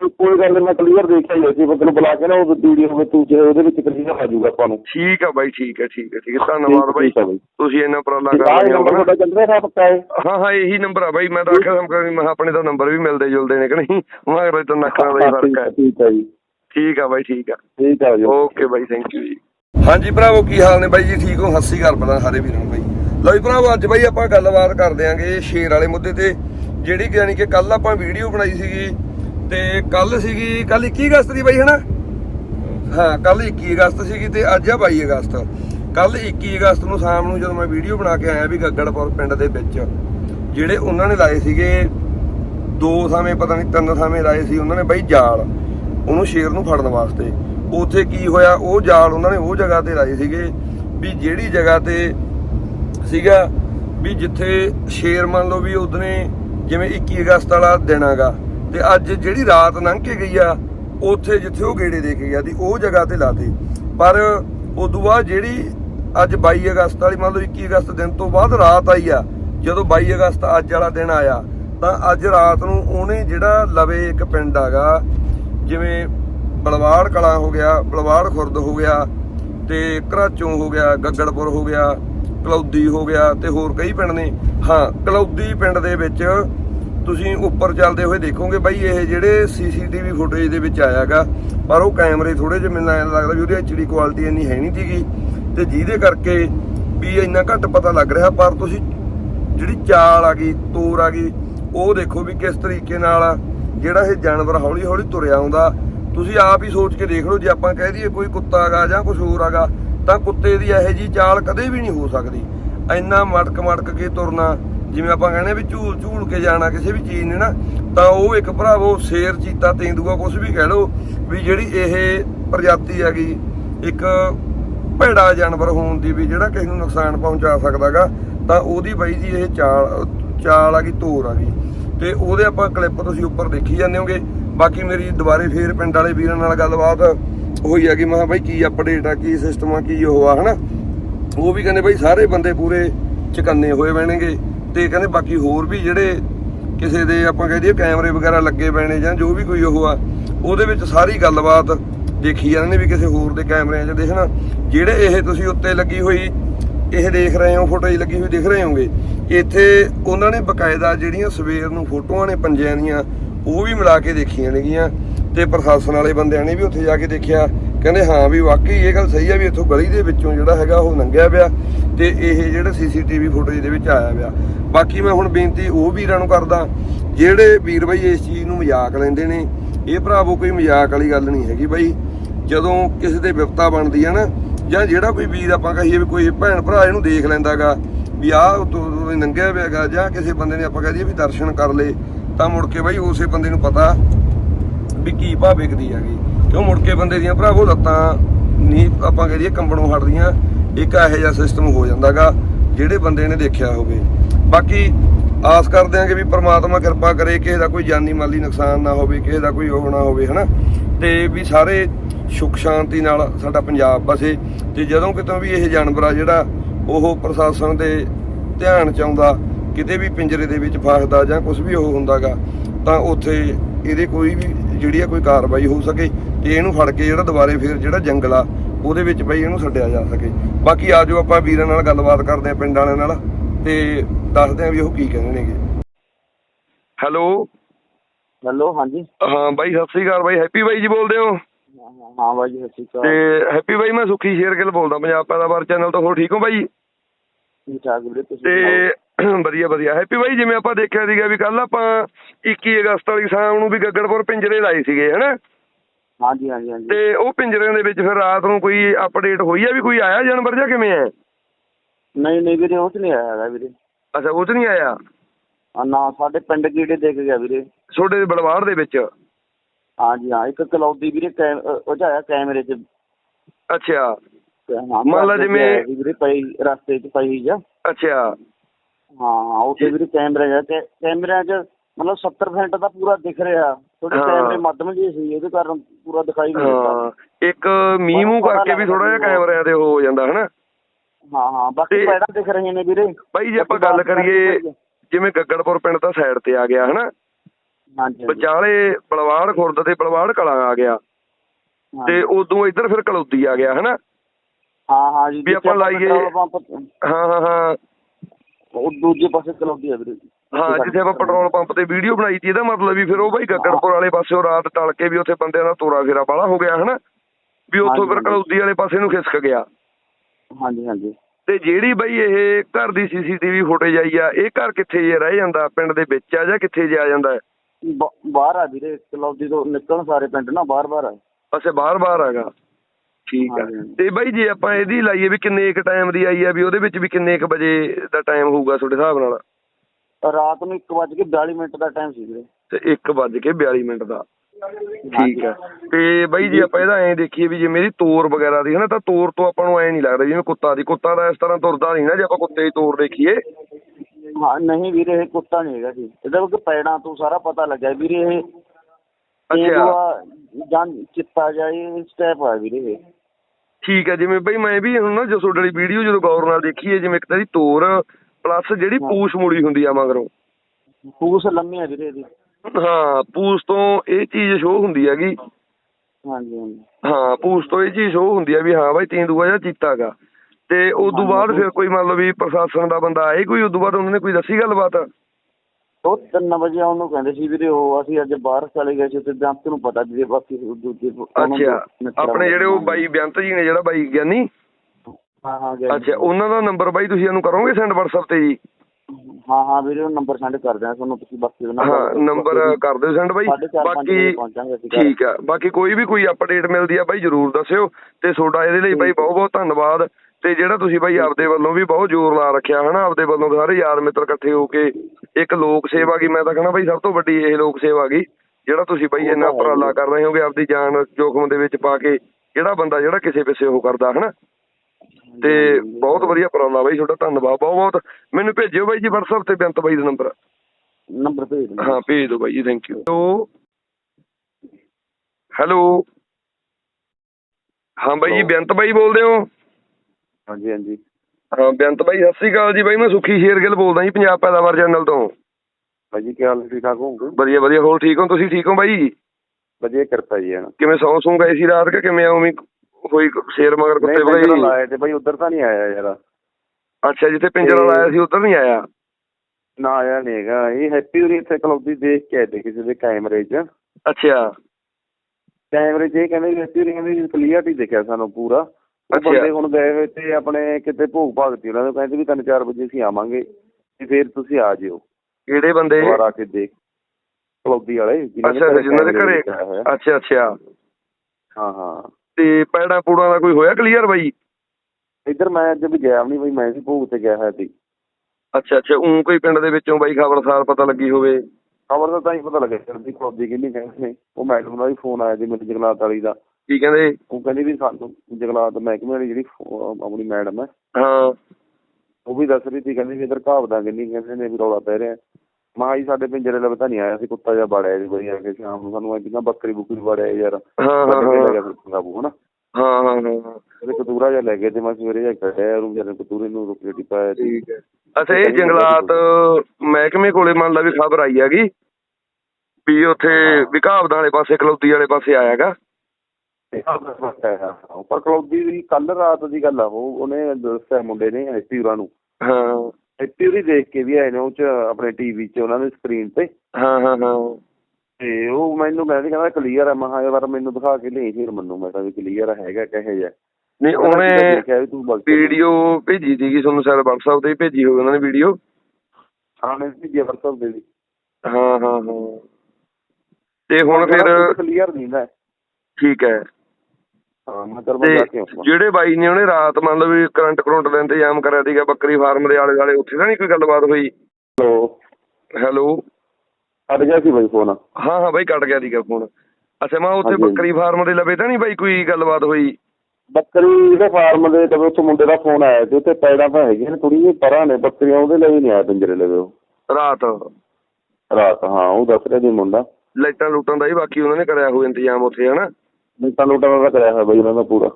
ਕੋਈ ਗੱਲ ਨੀ, ਮੈਂ ਕਲੀਅਰ ਦੇਖਿਆ ਹੀ ਸੀ ਤੈਨੂੰ ਬੁਲਾ ਕੇ ਨਾ ਉਹ ਵੀਡੀਓ ਵਿੱਚ ਤੂੰ ਜਿਹੜੇ ਉਹਦੇ ਵਿੱਚ ਕਲੀਅਰ ਆ ਜਾਊਗਾ ਆਪਾਂ ਨੂੰ। ਠੀਕ ਆ ਬਾਈ ਠੀਕ ਹੈ ਠੀਕ ਹੈ ਠੀਕ ਹੈ ਧੰਨਵਾਦ ਬਾਈ। ਆ। ਤੁਸੀਂ ਇੰਨਾ ਉਪਰਾਲਾ ਕਰ ਰਹੇ ਹੋ। ਤੁਹਾਡਾ ਚੱਲ ਰਿਹਾ ਪੱਕਾ ਹੈ ਹਾਂ ਹਾਂ ਇਹੀ ਨੰਬਰ ਆ ਬਾਈ। ਮੈਂ ਤਾਂ ਆਖਿਆ ਸਮਕਾ ਮੈਂ ਆਪਣੇ ਤਾਂ ਨੰਬਰ ਵੀ ਮਿਲਦੇ ਜੁਲਦੇ ਨੇ ਕਿ ਨਹੀਂ? ਮੈਂ ਤਾਂ ਨੱਖਾਂ ਦਾ ਹੀ ਫ਼ਰਕ ਹੈ। ਠੀਕ ਹੈ ਜੀ। ਠੀਕ ਆ ਬਾਈ ਠੀਕ ਆ। ਠੀਕ ਹੈ ਜੀ। ਓਕੇ ਬਾਈ ਥੈਂਕ ਯੂ ਜੀ। ਹਾਂਜੀ ਭਰਾਵੋ ਕੀ ਹਾਲ ਨੇ ਬਾਈ ਜੀ? ਠੀਕ ਹੋ? ਹੱਸੀ ਕਰ ਪਤਾ ਸਾਰੇ ਵੀਰਾਂ ਨੂੰ ਬਾਈ। ਲਓ ਜੀ ਭਰਾਵੋ ਅੱਜ ਬਾਈ ਆਪਾਂ ਗੱਲਬਾਤ ਕਰ ਦਿਆਂਗੇ ਸ਼ੇਰ ਵਾਲੇ ਮੁੱਦੇ ਤੇ ਜਿਹੜੀ ਯਾਨੀ ਕਿ ਕੱਲ ਆਪਾਂ ਵੀਡੀਓ ਬਣਾਈ ਸੀਗੀ ਤੇ ਕੱਲ ਸੀਗੀ ਕੱਲ 21 ਅਗਸਤ ਦੀ ਬਾਈ ਹਨਾ? ਹਾਂ ਕੱਲ 21 ਅਗਸਤ ਸੀਗੀ ਤੇ ਅੱਜ ਆ 22 ਅਗਸਤ। ਕੱਲ 21 ਅਗਸਤ ਨੂੰ ਸ਼ਾਮ ਨੂੰ ਜਦੋਂ ਮੈਂ ਵੀਡੀਓ ਬਣਾ ਕੇ ਆਇਆ ਵੀ ਗੱਗੜਪੁਰ ਪਿੰਡ ਦੇ ਵਿੱਚ ਜਿਹੜੇ ਉਹਨਾਂ ਨੇ ਲਾਏ ਸੀਗੇ ਦੋ ਥਾਵੇਂ ਪਤਾ ਨਹੀਂ ਤਿੰਨ ਥਾਵੇਂ ਲਾਏ ਸੀ ਉਹਨਾਂ ਨੇ ਬਾਈ ਜਾਲ। ਉਹਨੂੰ ਸ਼ੇਰ ਨੂੰ ਫੜਨ ਵਾਸਤੇ। ਉੱਥੇ ਕੀ ਹੋਇਆ, ਉਹ ਜਾਲ ਉਹਨਾਂ ਨੇ ਉਹ ਜਗ੍ਹਾ ਤੇ ਲਾਏ ਸੀਗੇ ਵੀ ਜਿਹੜੀ ਜਗ੍ਹਾ ਤੇ ਸੀਗਾ ਵੀ ਜਿੱਥੇ ਸ਼ੇਰ ਮੰਨ ਲਓ ਵੀ ਉਹਦਨੇ ਜਿਵੇਂ 21 ਅਗਸਤ ਵਾਲਾ ਦਿਨ ਹੈਗਾ ਤੇ ਅੱਜ ਜਿਹੜੀ ਰਾਤ ਲੰਘ ਕੇ ਗਈ ਆ, ਉੱਥੇ ਜਿੱਥੇ ਉਹ ਗੇੜੇ ਦੇ ਕੇ ਗਿਆ ਸੀ, ਉਹ ਜਗ੍ਹਾ ਤੇ ਲਾਤੇ। ਪਰ ਉਦੋਂ ਬਾਅਦ ਜਿਹੜੀ ਅੱਜ 22 ਅਗਸਤ ਵਾਲੀ ਮੰਨ ਲਓ 21 ਅਗਸਤ ਦਿਨ ਤੋਂ ਬਾਅਦ ਰਾਤ ਆਈ ਆ, ਜਦੋਂ 22 ਅਗਸਤ ਅੱਜ ਵਾਲਾ ਦਿਨ ਆਇਆ, ਤਾਂ ਅੱਜ ਰਾਤ ਨੂੰ ਉਹਨੇ ਜਿਹੜਾ ਲਵੇ ਇੱਕ ਪਿੰਡ ਹੈਗਾ ਜਿਵੇਂ ਬਲਵਾੜ ਕਲਾਂ ਹੋ ਗਿਆ, ਬਲਵਾੜ ਖੁਰਦ ਹੋ ਗਿਆ ਤੇ ਘਰਾਚੋਂ ਹੋ ਗਿਆ, ਗੱਗੜਪੁਰ ਹੋ ਗਿਆ, ਕਲੌਦੀ ਹੋ ਗਿਆ ਤੇ ਹੋਰ ਕਈ ਪਿੰਡ ਨੇ। ਹਾਂ, ਕਲੌਦੀ ਪਿੰਡ ਦੇ ਵਿੱਚ ਤੁਸੀਂ ਉੱਪਰ ਚੱਲਦੇ ਹੋਏ ਦੇਖੋਗੇ ਬਾਈ, ਇਹ ਜਿਹੜੇ ਸੀਸੀਟੀਵੀ ਫੁਟੇਜ ਦੇ ਵਿੱਚ ਆਇਆਗਾ ਪਰ ਉਹ ਕੈਮਰੇ ਥੋੜੇ ਜਿਹਾ ਮੈਨੂੰ ਐਂ ਲੱਗਦਾ ਵੀ ਉਹਦੀ ਐਚਡੀ ਕੁਆਲਿਟੀ ਇੰਨੀ ਹੈ ਨਹੀਂ ਸੀਗੀ ਤੇ ਜਿਹਦੇ ਕਰਕੇ ਵੀ ਇੰਨਾ ਘੱਟ ਪਤਾ ਲੱਗ ਰਿਹਾ, ਪਰ ਤੁਸੀਂ ਜਿਹੜੀ ਚਾਲ ਆ ਗਈ, ਤੋਰ ਆ ਗਈ, ਉਹ ਦੇਖੋ ਵੀ ਕਿਸ ਤਰੀਕੇ ਨਾਲ ਜਿਹੜਾ ਇਹ ਜਾਨਵਰ ਹੌਲੀ ਹੌਲੀ ਤੁਰਿਆ ਆਉਂਦਾ, ਤੁਸੀਂ ਆਪ ਹੀ ਸੋਚ ਕੇ ਦੇਖ ਲਓ, ਜੇ ਆਪਾਂ ਕਹਿ ਦਈਏ ਕੋਈ ਕੁੱਤਾ ਹੈਗਾ ਜਾਂ ਕੁਝ ਹੋਰ ਹੈਗਾ, ਤਾਂ ਕੁੱਤੇ ਦੀ ਇਹੋ ਜੀ ਚਾਲ ਕਦੇ ਵੀ ਨਹੀਂ ਹੋ ਸਕਦੀ। ਇੰਨਾ ਮੜਕ ਮੜਕ ਕੇ ਤੁਰਨਾ, ਜਿਵੇਂ ਆਪਾਂ ਕਹਿੰਦੇ ਵੀ ਝੂਲ ਝੂਲ ਕੇ ਜਾਣਾ ਕਿਸੇ ਵੀ ਚੀਜ਼ ਨੇ ਨਾ, ਤਾਂ ਉਹ ਇੱਕ ਭਰਾਵੋ ਸ਼ੇਰ, ਚੀਤਾ, ਤੇਂਦੂਆ ਕੁਝ ਵੀ ਕਹਿ ਲਓ, ਵੀ ਜਿਹੜੀ ਇਹ ਪ੍ਰਜਾਤੀ ਹੈਗੀ, ਇੱਕ ਭੈੜਾ ਜਾਨਵਰ ਹੋਣ ਦੀ ਵੀ ਜਿਹੜਾ ਕਿਸੇ ਨੂੰ ਨੁਕਸਾਨ ਪਹੁੰਚਾ ਸਕਦਾਗਾ, ਤਾਂ ਉਹਦੀ ਬਾਈ ਜੀ ਇਹ ਚਾਲ ਚਾਲ ਆ ਗਈ ਤੋਰ ਆ ਗਈ। ਤੇ ਉਹਦੇ ਆਪਾਂ ਕਲਿੱਪ ਤੁਸੀਂ ਉੱਪਰ ਦੇਖੀ ਜਾਂਦੇ ਹੋਗੇ। ਬਾਕੀ ਮੇਰੀ ਦੁਬਾਰੇ ਫੇਰ ਪਿੰਡ ਵਾਲੇ ਵੀਰਾਂ ਨਾਲ ਗੱਲਬਾਤ ਹੋਈ ਆ ਕਿ ਮੈਂ ਕਿਹਾ ਬਾਈ ਕੀ ਅਪਡੇਟ ਆ, ਕੀ ਸਿਸਟਮ ਆ, ਕੀ ਉਹ ਆ, ਹਨਾ? ਉਹ ਵੀ ਕਹਿੰਦੇ ਬਾਈ ਸਾਰੇ ਬੰਦੇ ਪੂਰੇ ਚਕੰਨੇ ਹੋਏ ਬਹਿਣਗੇ। ਤੇ ਕਹਿੰਦੇ ਬਾਕੀ ਹੋਰ ਵੀ ਜਿਹੜੇ ਕਿਸੇ ਦੇ ਆਪਾਂ ਕਹਿ ਦਈਏ ਕੈਮਰੇ ਵਗੈਰਾ ਲੱਗੇ ਪੈਣੇ ਜਾਂ ਜੋ ਵੀ ਕੋਈ ਉਹ ਆ, ਉਹਦੇ ਵਿੱਚ ਸਾਰੀ ਗੱਲਬਾਤ ਦੇਖੀ ਜਾਂਦੇ ਨੇ ਵੀ ਕਿਸੇ ਹੋਰ ਦੇ ਕੈਮਰਿਆਂ 'ਚ ਦੇਖਣਾ ਜਿਹੜੇ ਇਹ ਤੁਸੀਂ ਉੱਤੇ ਲੱਗੀ ਹੋਈ, ਇਹ ਦੇਖ ਰਹੇ ਹੋ ਫੋਟੋ ਲੱਗੀ ਹੋਈ ਦਿਖ ਰਹੇ ਹੋਗੇ। ਇੱਥੇ ਉਹਨਾਂ ਨੇ ਬਕਾਇਦਾ ਜਿਹੜੀਆਂ ਸਵੇਰ ਨੂੰ ਫੋਟੋਆਂ ਨੇ ਪੰਜਿਆਂ ਦੀਆਂ, ਉਹ ਵੀ ਮਿਲਾ ਕੇ ਦੇਖੀਆਂ ਨੇਗੀਆਂ ਤੇ ਪ੍ਰਸ਼ਾਸਨ ਵਾਲੇ ਬੰਦਿਆਂ ਨੇ ਵੀ ਉੱਥੇ ਜਾ ਕੇ ਦੇਖਿਆ। ਕਹਿੰਦੇ, ਹਾਂ ਵੀ ਵਾਕਈ ਇਹ ਗੱਲ ਸਹੀ ਆ ਵੀ ਇੱਥੋਂ ਗਲੀ ਦੇ ਵਿੱਚੋਂ ਜਿਹੜਾ ਹੈਗਾ ਉਹ ਲੰਘਿਆ ਪਿਆ ਤੇ ਇਹ ਜਿਹੜਾ ਸੀਸੀਟੀਵੀ ਫੁਟੇਜ ਦੇ ਵਿੱਚ ਆਇਆ ਪਿਆ। ਬਾਕੀ ਮੈਂ ਹੁਣ ਬੇਨਤੀ ਉਹ ਵੀਰਾਂ ਨੂੰ ਕਰਦਾ, ਜਿਹੜੇ ਵੀਰ ਬਈ ਇਸ ਚੀਜ਼ ਨੂੰ ਮਜ਼ਾਕ ਲੈਂਦੇ ਨੇ, ਇਹ ਭਰਾਵੋ ਕੋਈ ਮਜ਼ਾਕ ਵਾਲੀ ਗੱਲ ਨਹੀਂ ਹੈਗੀ ਬਈ। ਜਦੋਂ ਕਿਸੇ ਦੇ ਵਿਪਤਾ ਬਣਦੀ ਹੈ ਨਾ, ਜਾਂ ਜਿਹੜਾ ਕੋਈ ਵੀਰ ਆਪਾਂ ਕਹੀਏ ਵੀ ਕੋਈ ਭੈਣ ਭਰਾ ਇਹਨੂੰ ਦੇਖ ਲੈਂਦਾਗਾ ਵੀ ਆਹ ਤੋਂ ਨੰਗਿਆ ਪਿਆਗਾ ਜਾਂ ਕਿਸੇ ਬੰਦੇ ਨੇ ਆਪਾਂ ਕਹਦੀਏ ਵੀ ਦਰਸ਼ਨ ਕਰ ਲੇ ਤਾਂ ਮੁੜ ਕੇ ਬਾਈ ਉਸੇ ਬੰਦੇ ਨੂੰ ਪਤਾ ਵੀ ਕੀ ਭਾਅ ਵਿਕਦੀ ਹੈਗੀ। ਕਿਉਂ ਮੁੜ ਕੇ ਬੰਦੇ ਦੀਆਂ ਭਰਾਵੋ ਲੱਤਾਂ ਨਹੀਂ, ਆਪਾਂ ਕਹਦੀਏ ਕੰਬਣੋਂ ਹਟਦੀਆਂ, ਇੱਕ ਇਹੋ ਜਿਹਾ ਸਿਸਟਮ ਹੋ ਜਾਂਦਾਗਾ ਜਿਹੜੇ ਬੰਦੇ ਨੇ ਦੇਖਿਆ ਹੋਵੇ। ਬਾਕੀ ਆਸ ਕਰਦੇ ਹਾਂ ਕਿ ਵੀ ਪ੍ਰਮਾਤਮਾ ਕਿਰਪਾ ਕਰੇ, ਕਿਸੇ ਦਾ ਕੋਈ ਜਾਨੀ ਮਾਲੀ ਨੁਕਸਾਨ ਨਾ ਹੋਵੇ, ਕਿਸੇ ਦਾ ਕੋਈ ਉਹ ਨਾ ਹੋਵੇ, ਹਨਾ? ਤੇ ਵੀ ਸਾਰੇ ਸੁਖ ਸ਼ਾਂਤੀ ਨਾਲ ਸਾਡਾ ਪੰਜਾਬ ਵਸੇ, ਤੇ ਜਦੋਂ ਕਿਤੋਂ ਵੀ ਇਹ ਜਾਨਵਰ ਆ ਜਿਹੜਾ ਉਹ ਪ੍ਰਸ਼ਾਸਨ ਦੇ ਧਿਆਨ ਚ ਆਉਂਦਾ ਕਿਤੇ ਵੀ ਪਿੰਜਰੇ ਦੇ ਵਿੱਚ ਫਸਦਾ ਜਾਂ ਕੁਝ ਵੀ ਉਹ ਹੁੰਦਾਗਾ ਤਾਂ ਉੱਥੇ ਇਹਦੇ ਕੋਈ ਵੀ ਜਿਹੜੀ ਆ ਕੋਈ ਕਾਰਵਾਈ ਹੋ ਸਕੇ ਤੇ ਇਹਨੂੰ ਫੜ ਕੇ ਜਿਹੜਾ ਦੁਬਾਰੇ ਫਿਰ ਜਿਹੜਾ ਜੰਗਲ ਆ ਉਹਦੇ ਵਿੱਚ ਬਈ ਇਹਨੂੰ ਛੱਡਿਆ ਜਾ ਸਕੇ। ਬਾਕੀ ਆਜੋ ਆਪਾਂ ਵੀਰਾਂ ਨਾਲ ਗੱਲਬਾਤ ਕਰਦੇ ਆ ਪਿੰਡ ਵਾਲਿਆਂ ਨਾਲ ਤੇ ਦੱਸਦੇ ਆ ਵੀ ਉਹ ਕੀ ਕਹਿੰਦੇ ਨੇਗੇ। ਹੈਲੋ? ਹੈਲੋ ਹਾਂਜੀ। ਹਾਂ ਬਾਈ ਸਤਿ ਸ੍ਰੀ ਅਕਾਲ ਬਾਈ ਹੈਪੀ ਬਾਈ ਜੀ ਬੋਲਦੇ ਹੋ? ਹਾਂ ਬਾਈ ਜੀ ਸਤਿ ਸ਼੍ਰੀ ਤੇ ਹੈਪੀ ਬਾਈ ਮੈਂ ਸੁਖੀ ਸ਼ੇਰਗਿੱਲ ਬੋਲਦਾ ਪੰਜਾਬ ਪੈਦਾਵਾਰ ਚੈਨਲ ਤੋਂ। ਹੋਰ ਠੀਕ ਹੋ ਬਾਈ? ਠੀਕ ਠਾਕ ਵੀਰੇ ਤੁਸੀਂ ਸੁਣਾਓ? ਤੇ <clears throat> ਵਧੀਆ ਵਧੀਆ। ਹੈਪੀ ਬਾਈ ਜਿਵੇਂ ਆਪਾਂ ਦੇਖਿਆ ਸੀਗਾ ਵੀ ਕੱਲ ਆਪਾਂ 21 ਅਗਸਤ ਵਾਲੀ ਸ਼ਾਮ ਨੂੰ ਵੀ ਗੱਗੜਪੁਰ ਪਿੰਜਰੇ ਲਾਏ ਸੀਗੇ ਹਨਾ? ਹਾਂਜੀ ਹਾਂਜੀ ਹਾਂਜੀ। ਤੇ ਉਹ ਪਿੰਜਰਿਆਂ ਦੇ ਵਿੱਚ ਫਿਰ ਰਾਤ ਨੂੰ ਕੋਈ ਅਪਡੇਟ ਹੋਈ ਆ ਵੀ ਕੋਈ ਆਇਆ ਜਾਨਵਰ ਜਾਂ ਕਿਵੇਂ ਆ ਨਹੀਂ ਨਹੀਂ ਵੀਰੇ ਉਹ ਚ ਨਹੀਂ ਆਇਆ ਹੈਗਾ ਵੀਰੇ। ਅੱਛਾ ਉਹ 'ਚ ਨਹੀਂ ਆਇਆ? ਆ ਨਾ ਸਾਡੇ ਪਿੰਡ ਕੀੜੇ ਦੇਖ ਗਿਆ ਵੀਰੇ। ਛੋਟੇ ਬਲਵਾੜ ਦੇ ਵਿੱਚ? ਹਾਂਜੀ ਹਾਂ ਇੱਕ ਕਲੌਦੀ ਵੀਰੇ ਕੈਮ ਉਹ ਕੈਮਰੇ ਚ। ਅੱਛਾ। ਹਾਂ ਮੰਨ ਲਾ ਦੇ ਜਿਵੇਂ- ਵੀਰੇ ਪਈ ਰਸਤੇ ਚ ਪਈ ਜਾ ਅੱਛਾ। ਹਾਂ ਉੱਥੇ ਵੀਰੇ ਕੈਮਰੇ ਜਾ ਕੇ ਕੈਮਰਿਆਂ ਚ ਮਤਲਬ 70% ਤਾਂ ਪੂਰਾ ਦਿਖ ਰਿਹਾ। ਥੋੜੇ। ਕੈਮਰੇ ਮੱਧਮ ਜਿਹੇ ਸੀ ਇਹਦੇ ਕਾਰਨ ਪੂਰਾ ਦਿਖਾਈ ਨਹੀਂ ਹਾਂ ਇੱਕ ਮੂੰਹ ਕਰਕੇ ਵੀ ਥੋੜਾ ਜਿਹਾ ਕੈਮਰਿਆਂ ਤੇ ਹੋ ਜਾਂਦਾ ਹਨਾ? ਹਾਂ ਹਾਂ ਬਾਕੀ ਪੈੜਾਂ ਦਿਖ ਰਹੀਆਂ ਨੇ ਵੀਰੇ। ਬਾਈ ਜੇ ਆਪਾਂ ਗੱਲ ਕਰੀਏ ਜਿਵੇਂ ਗੱਗੜਪੁਰ ਪਿੰਡ ਤਾਂ ਸਾਈਡ ਤੇ ਆ ਗਿਆ ਹਨਾ? ਵਿਚਾਲੇ ਬਲਵਾੜ ਖੁਰਦ ਤੇ ਬਲਵਾੜ ਕਲਾਂ ਆ ਗਿਆ। ਤੇ ਉਦੋਂ ਇੱਧਰ ਫਿਰ ਕਲੌਦੀ ਆ ਗਿਆ ਹਨਾ? ਹਾਂ ਹਾਂ ਜੀ ਵੀ ਆਪਾਂ ਲਾਈਏ- ਹਾਂ ਹਾਂ ਹਾਂ। ਉਹ ਦੂਜੇ ਪਾਸੇ ਚਲਾਉਂਦੀ ਆ ਵੀਰੇ। ਹਾਂ ਜਿੱਥੇ ਆਪਾਂ ਪੈਟਰੋਲ ਪੰਪ ਤੇ ਵੀਡੀਓ ਬਣਾਈ ਸੀ ਇਹਦਾ ਮਤਲਬ ਵੀ ਫਿਰ ਉਹ ਬਾਈ ਗੱਗੜਪੁਰ ਵਾਲੇ ਪਾਸਿਓਂ ਰਾਤ ਟਲ ਕੇ ਵੀ ਉੱਥੇ ਬੰਦਿਆਂ ਦਾ ਤੋਰਾ ਫੇਰਾ ਬਾਲਾ ਹੋ ਗਿਆ ਹਨਾ? ਵੀ ਉੱਥੋਂ ਫਿਰ। ਕਲੌਦੀ ਵਾਲੇ ਪਾਸੇ ਨੂੰ ਖਿਸਕ ਗਿਆ। ਹਾਂਜੀ ਹਾਂਜੀ। ਤੇ ਜਿਹੜੀ ਬਈ ਇਹ ਘਰ ਦੀ ਸੀਸੀਟੀਵੀ ਫੁਟੇਜ ਆਈ ਆ ਇਹ ਘਰ ਕਿੱਥੇ ਜੇ ਰਹਿ ਜਾਂਦਾ? ਪਿੰਡ ਦੇ ਵਿੱਚ ਆ ਜਾਂ ਕਿੱਥੇ ਜੇ ਆ ਜਾਂਦਾ? ਬ- ਬਾਹਰ ਆ ਵੀਰੇ ਚਲਾਉਂਦੀ ਤੋਂ ਨਿਕਲਣ ਸਾਰੇ ਪਿੰਡ ਨਾ ਬਾਹਰ ਬਾਹਰ ਆ। ਅੱਛਾ ਬਾਹਰ ਬਾਹਰ ਹੈਗਾ? ਠੀਕ ਆ। ਹਾਂਜੀ, ਹਾਂਜੀ। ਤੇ ਬਾਈ ਜੇ ਆਪਾਂ ਇਹਦੀ ਲਾਈਏ ਵੀ ਕਿੰਨੇ ਇੱਕ ਟਾਈਮ ਦੀ ਆਈ ਆ ਵੀ ਉਹਦੇ ਵਿੱਚ ਵੀ ਕਿੰਨੇ ਇੱਕ ਵਜੇ ਦਾ ਟਾਈਮ ਹੋਊਗਾ ਤੁਹਾਡੇ ਹਿਸਾਬ ਨਾਲ? ਰਾਤ ਨੂੰ 1:42 ਮਿੰਟ ਦਾ ਟਾਈਮ ਸੀ ਵੀਰੇ। ਤੇ 1 ਵੱਜ ਕੇ 42 ਮਿੰਟ ਦਾ। ਠੀਕ ਆ। ਤੇ ਬਾਈ ਜੇ ਆਪਾਂ ਇਹਦਾ ਐਂ ਦੇਖੀਏ ਵੀ ਜੇ ਮੇਰੀ ਤੋਰ ਵਗੈਰਾ ਦੀ ਹਨਾ ਤਾਂ ਤੋਰ ਤੋਂ ਆਪਾਂ ਨੂੰ ਐਂ ਨਹੀਂ ਲੱਗਦਾ ਜਿਵੇਂ ਕੁੱਤਾ ਦੀ। ਕੁੱਤਾ ਦਾ ਇਸ ਤਰ੍ਹਾਂ ਤੁਰਦਾ ਨਹੀਂ ਨਾ ਜੇ ਆਪਾਂ ਕੁੱਤੇ ਦੀ ਤੋਰ ਦੇਖੀਏ ਹਾਂ ਨਹੀਂ ਵੀਰੇ ਇਹ ਕੁੱਤਾ ਨਹੀਂ ਹੈਗਾ ਜੀ। ਇਹਦਾ ਕਿ ਪੈੜਾਂ ਤੋਂ ਸਾਰਾ ਪਤਾ ਲੱਗਿਆ ਵੀਰੇ ਇਹ ਅੱਛਾ। ਜਾਂ ਚਿੱਤਾ ਜਾਏ ਇਸ ਟਾਈਪ ਆ ਵੀਰੇ ਇਹ। ਠੀਕ ਆ ਜਿਵੇਂ ਬਈ ਮੈਂ ਵੀ ਹੁਣ ਨਾ ਜੋ ਤੁਹਾਡੀ ਵੀਡੀਓ ਜਦੋਂ ਗੌਰ ਨਾਲ ਦੇਖੀਏ ਜਿਵੇਂ ਇੱਕ ਤਾਂ ਦੀ ਤੋਰ ਪਲੱਸ ਜਿਹੜੀ ਪੂਛ ਮੁੜੀ ਹੁੰਦੀ ਆ ਮਗਰੋਂ। ਪੂਸ ਲੰਮੀ ਆ ਵੀਰੇ ਇਹਦੀ। ਹਾਂ ਪੂਛ ਤੋਂ ਇਹ ਚੀਜ਼ ਸ਼ੋ ਹੁੰਦੀ ਹੈਗੀ। ਹਾਂਜੀ ਹਾਂ ਪੂਛ ਤੋਂ ਇਹ ਚੀਜ਼ ਸ਼ੋ ਹੁੰਦੀ ਆ ਵੀ ਹਾਂ ਬਾਈ ਤੇਂਦੂਆ ਜਾਂ ਚੀਤਾਗਾ ਤੇ ਉਸ ਤੋਂ ਬਾਅਦ ਫਿਰ ਕੋਈ ਮੰਨ ਲਓ ਵੀ ਪ੍ਰਸ਼ਾਸਨ ਦਾ ਬੰਦਾ ਆਏ ਕੋਈ ਉਸ ਤੋਂ ਬਾਅਦ ਉਹਨਾਂ ਨੇ ਕੋਈ ਦੱਸੀ ਗੱਲਬਾਤ? ਉਹ 3 ਵਜੇ ਆਉਣ ਨੂੰ ਕਹਿੰਦੇ ਸੀ ਵੀਰੇ ਉਹ ਅਸੀਂ ਅੱਜ ਬਾਹਰ ਚਲੇ ਗਏ ਸੀ ਤੇ ਜੰਤ ਨੂੰ ਪਤਾ ਜੀ ਬਾਕੀ ਦੂਜੇ ਉਹਨਾਂ ਅੱਛਾ ਆਪਣੇ ਜਿਹੜੇ ਉਹ ਬਾਈ ਬੇਅੰਤ ਜੀ ਨੇ ਜਿਹੜਾ ਬਾਈ ਗਿਆਨੀ? ਹਾਂ ਹਾਂ ਗਿਆ ਅੱਛਾ ਉਹਨਾਂ ਦਾ ਨੰਬਰ ਬਾਈ ਤੁਸੀਂ ਇਹਨੂੰ ਕਰੋਗੇ ਸੈਂਡ WhatsApp ਤੇ ਜੀ? ਹਾਂ ਹਾਂ ਵੀਰੇ ਉਹ ਨੰਬਰ ਸੈਂਡ ਕਰ ਦਿਆਂ ਤੁਹਾਨੂੰ ਤੁਸੀਂ ਬਾਕੀ ਉਹਨਾਂ ਹਾਂ ਨੰਬਰ ਕਰ ਦਿਓ ਸੈਂਡ ਬਾਈ ਬਾਕੀ। ਠੀਕ ਆ ਬਾਕੀ ਕੋਈ ਵੀ ਕੋਈ ਅਪਡੇਟ ਮਿਲਦੀ ਆ ਬਾਈ ਜਰੂਰ ਦੱਸਿਓ ਤੇ ਤੁਹਾਡਾ ਇਹਦੇ ਲਈ ਬਾਈ ਬਹੁਤ ਬਹੁਤ ਧੰਨਵਾਦ। ਤੇ ਜਿਹੜਾ ਤੁਸੀਂ ਬਾਈ ਆਪਦੇ ਵੱਲੋਂ ਵੀ ਬਹੁਤ ਜ਼ੋਰ ਲਾ ਰੱਖਿਆ ਹਨਾ ਆਪਦੇ ਵੱਲੋਂ ਸਾਰੇ ਯਾਰ ਮਿੱਤਰ ਇਕੱਠੇ ਹੋ ਕੇ ਇੱਕ ਲੋਕ ਸੇਵਾ ਕੀ ਮੈਂ ਤਾਂ ਕਹਿੰਦਾ ਬਾਈ ਸਭ ਤੋਂ ਵੱਡੀ ਇਹ ਲੋਕ ਸੇਵਾ ਗਈ ਜਿਹੜਾ ਤੁਸੀਂ ਬਾਈ ਇੰਨਾ ਉਪਰਾਲਾ ਕਰ ਰਹੇ ਹੋਗੇ ਆਪਦੀ ਜਾਨ ਜੋਖਮ ਦੇ ਵਿੱਚ ਪਾ ਕੇ ਜਿਹੜਾ ਬੰਦਾ ਜਿਹੜਾ ਕਿਸੇ ਪਿੱਛੇ ਉਹ ਕਰਦਾ ਹਨਾ। ਤੇ ਬਹੁਤ ਵਧੀਆ ਉਪਰਾਲਾ ਬਾਈ ਤੁਹਾਡਾ ਧੰਨਵਾਦ ਬਹੁਤ ਬਹੁਤ। ਮੈਨੂੰ ਭੇਜਿਓ ਬਾਈ ਜੀ WhatsApp ਤੇ ਬੇਅੰਤ ਬਾਈ ਦਾ ਨੰਬਰ। ਨੰਬਰ ਭੇਜ ਦਿਓ। ਹਾਂ ਭੇਜ ਦਿਓ ਬਾਈ ਜੀ ਥੈਂਕ ਯੂ ਹੈਲੋ। ਹੈਲੋ। ਹਾਂ ਬਾਈ ਜੀ. ਬੇਅੰਤ ਬਾਈ ਬੋਲਦੇ ਹੋ? ਹਾਂਜੀ ਹਾਂਜੀ। ਹਾਂ ਬੇਅੰਤ ਬਾਈ ਸਤਿ ਸ੍ਰੀ ਅਕਾਲ ਜੀ। ਬਾਈ ਮੈਂ ਸੁਖੀ ਸ਼ੇਰਗਿੱਲ ਬੋਲਦਾ ਜੀ ਪੰਜਾਬ ਪੈਦਾਵਾਰ ਚੈਨਲ ਤੋਂ। ਭਾਜੀ ਕੀ ਹਾਲ? ਠੀਕ ਠਾਕ ਹੋ ਵਧੀਆ ਵਧੀਆ। ਹੋਰ ਠੀਕ ਹੋ? ਤੁਸੀਂ ਠੀਕ ਹੋ ਬਾਈ? ਵਧੀਆ ਕਿਰਪਾ ਜੀ ਕਿਵੇਂ ਸੌਂ ਸੂੰ ਗਏ ਸੀ ਰਾਤ ਕਿ ਕਿਵੇਂ ਉਵੇਂ ਹੋਈ ਸ਼ੇਰ ਮਗਰ ਕੁੱਤੇ ਵਗਾਈ ਲਾਇਆ ਤੇ ਭਾਈ ਉਧਰ ਤਾਂ ਨਹੀਂ ਆਇਆ ਯਾਰ। ਅੱਛਾ ਜਿੱਥੇ ਪਿੰਜਰਾ ਲਾਇਆ ਸੀ ਉੱਧਰ ਨਹੀਂ ਆਇਆ? ਨਾ ਆਇਆ ਨਹੀਂ ਹੈਗਾ। ਇਹ ਹੈਪੀ ਉਰੀ ਇੱਥੇ ਕਲੌਦੀ ਦੇਖ ਕੇ ਆਏ ਕਿਸੇ ਦੇ ਕੈਮਰੇ 'ਚ। ਅੱਛਾ। ਕੈਮਰੇ 'ਚ ਇਹ ਕਹਿੰਦੇ ਹੈਪੀ ਉਰੀ ਕਹਿੰਦੇ ਕਲੀਅਰਟੀ ਦਿਖਿਆ ਸਾਨੂੰ ਪੂਰਾ। ਉਹ। ਬੰਦੇ ਹੁਣ ਗਏ ਹੋਏ ਤੇ ਆਪਣੇ ਕਿਤੇ ਭੋਗ ਭਾਗਤੀ ਉਹਨਾਂ ਨੂੰ ਕਹਿੰਦੇ ਵੀ ਤਿੰਨ ਚਾਰ ਵਜੇ ਅਸੀਂ ਆਵਾਂਗੇ ਤੇ ਫਿਰ ਤੁਸੀਂ ਆ ਜਿਓ। ਕਿਹੜੇ ਬੰਦੇ? ਦੁਬਾਰਾ ਆ ਕੇ ਦੇਖ। ਕਲੌਦੀ ਵਾਲੇ ਅੱਛਾ ਜਿਨ੍ਹਾਂ ਦੇ ਘਰੇ। ਅੱਛਾ ਅੱਛਾ। ਹਾਂ ਹਾਂ। ਤੇ ਪੈੜਾ ਪੂੜਾਂ ਦਾ ਕੋਈ ਹੋਇਆ ਕਲੀਅਰ ਬਾਈ? ਇੱਧਰ ਮੈਂ ਅੱਜ ਵੀ ਗਿਆ ਨਹੀਂ ਬਈ ਮੈਂ ਵੀ ਭੋਗ ਤੇ ਗਿਆ ਹੋਇਆ ਸੀ। ਅੱਛਾ ਅੱਛਾ ਉਂ ਕੋਈ ਪਿੰਡ ਦੇ ਵਿੱਚੋਂ ਬਾਈ ਖਬਰਸਾਰ ਪਤਾ ਲੱਗੀ ਹੋਵੇ? ਖਬਰ ਦਾ ਤਾਂ ਹੀ ਪਤਾ ਲੱਗਿਆ ਚੜਦੀ ਕਲੌਦੀ ਕਿੰਨੀ ਕਹਿੰਦੇ ਨੇ। ਉਹ ਮੈਡਮ ਦਾ ਵੀ ਫੋਨ ਆਇਆ ਜੀ ਮੈਨੂੰ ਜਗਲਾਤ ਵਾਲੀ ਦਾ। ਕੀ ਕਹਿੰਦੇ? ਉਹ ਕਹਿੰਦੀ ਵੀ ਸਾਨੂੰ ਜਗਲਾਤ ਮਹਿਕਮੇ ਵਾਲੀ ਜਿਹੜੀ ਆਪਣੀ ਮੈਡਮ ਹੈ। ਹਾਂ। ਉਹ ਵੀ ਦੱਸ ਰਹੀ ਸੀ ਕਹਿੰਦੀ ਵੀ ਇਧਰ ਘਾਵਦਾ ਕਿੰਨੀ ਕਹਿੰਦੇ ਨੇ ਵੀ ਰੌਲਾ ਪੈ ਰਿਹਾ। ਮਾਂ ਜੀ ਸਾਡੇ ਪਿੰਜਰੇ ਤਾਂ ਨਹੀਂ ਆਇਆ ਸੀ ਕੁੱਤਾ ਜਿਹਾ ਬਾੜਿਆ ਜੀ ਬਈ ਆ ਕੇ ਸ਼ਾਮ ਨੂੰ। ਸਾਨੂੰ ਐਂ ਬੱਕਰੀ ਬੁੱਕਰੀ ਬਾੜਿਆ ਯਾਰ। ਹਾਂ ਹਾਂ ਹਾਂ। ਹਾਂ ਹਾਂ ਹਾਂ। ਇਹਦੇ ਕਤੂਰਾ ਜਿਹਾ ਲੈ ਗਏ ਤੇ ਮੈਂ ਸਵੇਰੇ ਜਾ ਕੱਢਿਆ ਉਹਨੂੰ ਜਦ ਕਤੂਰੇ ਨੂੰ ਰੋਟੀ ਪਾਇਆ ਸੀ। ਠੀਕ ਹੈ। ਅੱਛਾ ਇਹ ਜੰਗਲਾਤ ਮਹਿਕਮੇ ਕੋਲੇ ਮੰਨ ਲਾ ਵੀ ਖਬਰ ਆਈ ਹੈਗੀ ਵੀ ਉੱਥੇ ਵਿਕਾਬਦਾਂ ਵਾਲੇ ਪਾਸੇ ਕਲੌਦੀ ਵਾਲੇ ਪਾਸੇ ਆਇਆਗਾ ਪਰ ਕਲੌਦੀ ਦੀ ਕੱਲ ਰਾਤ ਦੀ ਗੱਲ ਆ ਉਹ ਉਹਨੇ ਦੱਸਿਆ ਮੁੰਡੇ ਨੇ ਹੈਪੀ ਹੋਰਾਂ ਨੂੰ। ਹਾਂ। ਹੈਪੀ ਹੋਰੀ ਦੇਖ ਕੇ ਵੀ ਆਏ ਨੇ ਉਹ ਚ ਆਪਣੇ ਟੀਵੀ 'ਚ ਉਹਨਾਂ ਦੇ ਸਕਰੀਨ ਤੇ। ਹਾਂ ਹਾਂ ਹਾਂ। ਤੇ ਉਹ ਮੈਨੂੰ ਕਹਿੰਦੇ ਕਹਿੰਦਾ ਕਲੀਅਰ ਹੈ ਮਹਾ ਵਾਰ ਮੈਨੂੰ ਦਿਖਾ ਕੇ ਲਈ ਫਿਰ ਮੈਨੂੰ ਮੈਂ ਵੀ ਕਲੀਅਰ ਹੈਗਾ ਕਹੇ ਜਾ ਨਹੀਂ ਉਹਨੇ ਤੂੰ ਵੀਡੀਓ ਭੇਜੀ ਸੀਗੀ ਤੁਹਾਨੂੰ ਸ਼ਾਇਦ WhatsApp ਤੇ ਭੇਜੀ ਹੋਵੇ ਉਹਨਾਂ ਨੇ ਵੀਡੀਓ। ਹਾਂ ਮੈਂ ਭੇਜਿਆ ਵਟਸਐਪ ਦੇ ਵੀ। ਹਾਂ ਹਾਂ ਹਾਂ। ਤੇ ਹੁਣ ਫਿਰ ਕਲੀਅਰ ਨਹੀਂ ਨਾ ਠੀਕ ਹੈ। ਤੇ ਜਿਹੜੇ ਬਾਈ ਨੇ ਉਹਨੇ ਰਾਤ ਮੰਨ ਲਓ ਵੀ ਕਰੰਟ ਕਰੰਟ ਦਾ ਇੰਤਜ਼ਾਮ ਕਰਿਆ ਸੀਗਾ ਬੱਕਰੀ ਫਾਰਮ ਦੇ ਆਲੇ ਦੁਆਲੇ ਉੱਥੇ ਤਾਂ ਨਹੀਂ ਕੋਈ ਗੱਲਬਾਤ ਹੋਈ? ਹੈਲੋ। ਹੈਲੋ। ਅੜ ਗਿਆ ਸੀ ਬਈ ਫੋਨ? ਹਾਂ ਹਾਂ ਬਾਈ ਕੱਟ ਗਿਆ ਸੀਗਾ ਫੋਨ। ਅੱਛਾ ਮੈਂ ਉੱਥੇ। ਬੱਕਰੀ ਫਾਰਮ ਦੇ ਲਵੇ ਤਾਂ ਨਹੀਂ ਬਾਈ ਕੋਈ ਗੱਲਬਾਤ ਹੋਈ? ਬੱਕਰੀ ਦੇ ਫਾਰਮ ਦੇ ਤੇ ਉੱਥੇ ਮੁੰਡੇ ਦਾ ਫੋਨ ਆਇਆ ਤੇ ਉੱਥੇ ਪੈੜਾਂ ਤਾਂ ਹੈਗੀਆਂ ਨੇ ਥੋੜੀ ਜਿਹੀ ਪਰਾਂ ਨੇ ਬੱਕਰੀਆਂ ਉਹਦੇ ਲਈ ਨਹੀਂ ਆਇਆ ਪਿੰਜਰੇ ਲਵੇ ਉਹ। ਰਾਤ? ਰਾਤ ਹਾਂ ਉਹ ਦੱਸ ਰਿਹਾ ਜੀ ਮੁੰਡਾ। ਲਾਈਟਾਂ ਲੂਟਾਂ ਦਾ ਹੀ ਬਾਕੀ ਉਹਨਾਂ ਨੇ ਕਰਿਆ ਹੋਇਆ ਇੰਤਜ਼ਾਮ ਉੱਥੇ ਹਨਾ? ਨੀਟਾ ਲੋਟਾ ਦਾ ਕਰਿਆ ਹੋਇਆ ਬਈ ਉਹਨਾਂ ਦਾ ਪੂਰਾ।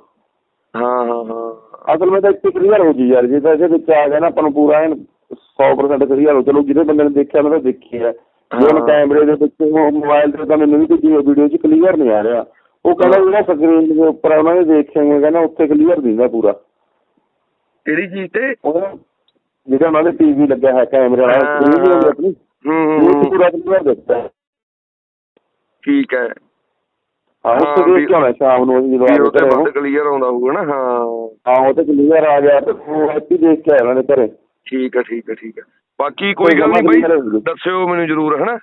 ਹਾਂ ਹਾਂ ਹਾਂ। ਅਸਲ ਵਿੱਚ ਤਾਂ ਇੱਥੇ ਕਲੀਅਰ ਹੋ ਜੀ ਯਾਰ ਜੇ ਤਾਂ ਇਹਦੇ ਵਿੱਚ ਆ ਗਿਆ ਨਾ ਆਪਾਂ ਨੂੰ ਪੂਰਾ ਐਨ 100% ਕਲੀਅਰ ਹੋ ਚਲੋ ਜਿਹਦੇ ਬੰਦੇ ਨੇ ਦੇਖਿਆ ਉਹਨੇ ਤਾਂ ਦੇਖਿਆ ਹੁਣ। ਕੈਮਰੇ ਦੇ ਵਿੱਚ ਉਹ ਮੋਬਾਈਲ ਤੇ ਤਾਂ ਮੈਨੂੰ ਵੀ ਕੋਈ ਵੀਡੀਓ 'ਚ ਕਲੀਅਰ ਨਹੀਂ ਆ ਰਿਹਾ। ਉਹ ਕਹਿੰਦਾ ਜਿਹੜਾ ਸਕਰੀਨ ਦੇ ਉੱਪਰ ਉਹਨਾਂ ਨੇ ਦੇਖਿਆ ਕਹਿੰਦਾ ਉੱਥੇ ਕਲੀਅਰ ਦਿੰਦਾ ਪੂਰਾ। ਕਿਹੜੀ ਚੀਜ਼ ਤੇ? ਜਿਹੜਾ ਉਹਨਾਂ ਦੇ ਟੀਵੀ ਲੱਗਿਆ ਹੈ ਕੈਮਰੇ ਵਾਲਾ। ਸਕਰੀਨ ਵੀ ਹੁੰਦੀ ਆਪਣੀ ਹੂੰ ਪੂਰਾ ਕਲੀਅਰ ਦਿੱਤਾ। ਠੀਕ ਹੈ। ਹਾਂ ਹਾਂ, ਉੱਥੇ ਵੀ- ਦੇਖ ਕੇ ਆਉਣਾ ਸ਼ਾਮ ਨੂੰ ਅਸੀਂ ਜਦੋਂ ਵੀ ਆ ਉੱਥੇ ਕੇ ਬੰਦ ਕਲੀਅਰ ਆਉਂਦਾ ਹੋਊਗਾ ਨਾ ਹਾਂ। ਹਾਂ ਉਹ ਤੇ ਕਲੀਅਰ ਆ ਗਿਆ ਤੇ ਉਹ ਐਪੀ ਦੇਖ ਕੇ ਆਇਆ ਉਹਨਾਂ ਦੇ ਘਰੇ। ਠੀਕ ਹੈ ਠੀਕ ਹੈ ਠੀਕ ਹੈ ਬਾਕੀ ਕੋਈ ਗੱਲ ਨਹੀਂ ਬਾਈ ਦੱਸਿਓ ਮੈਨੂੰ ਜ਼ਰੂਰ ਹਨਾ?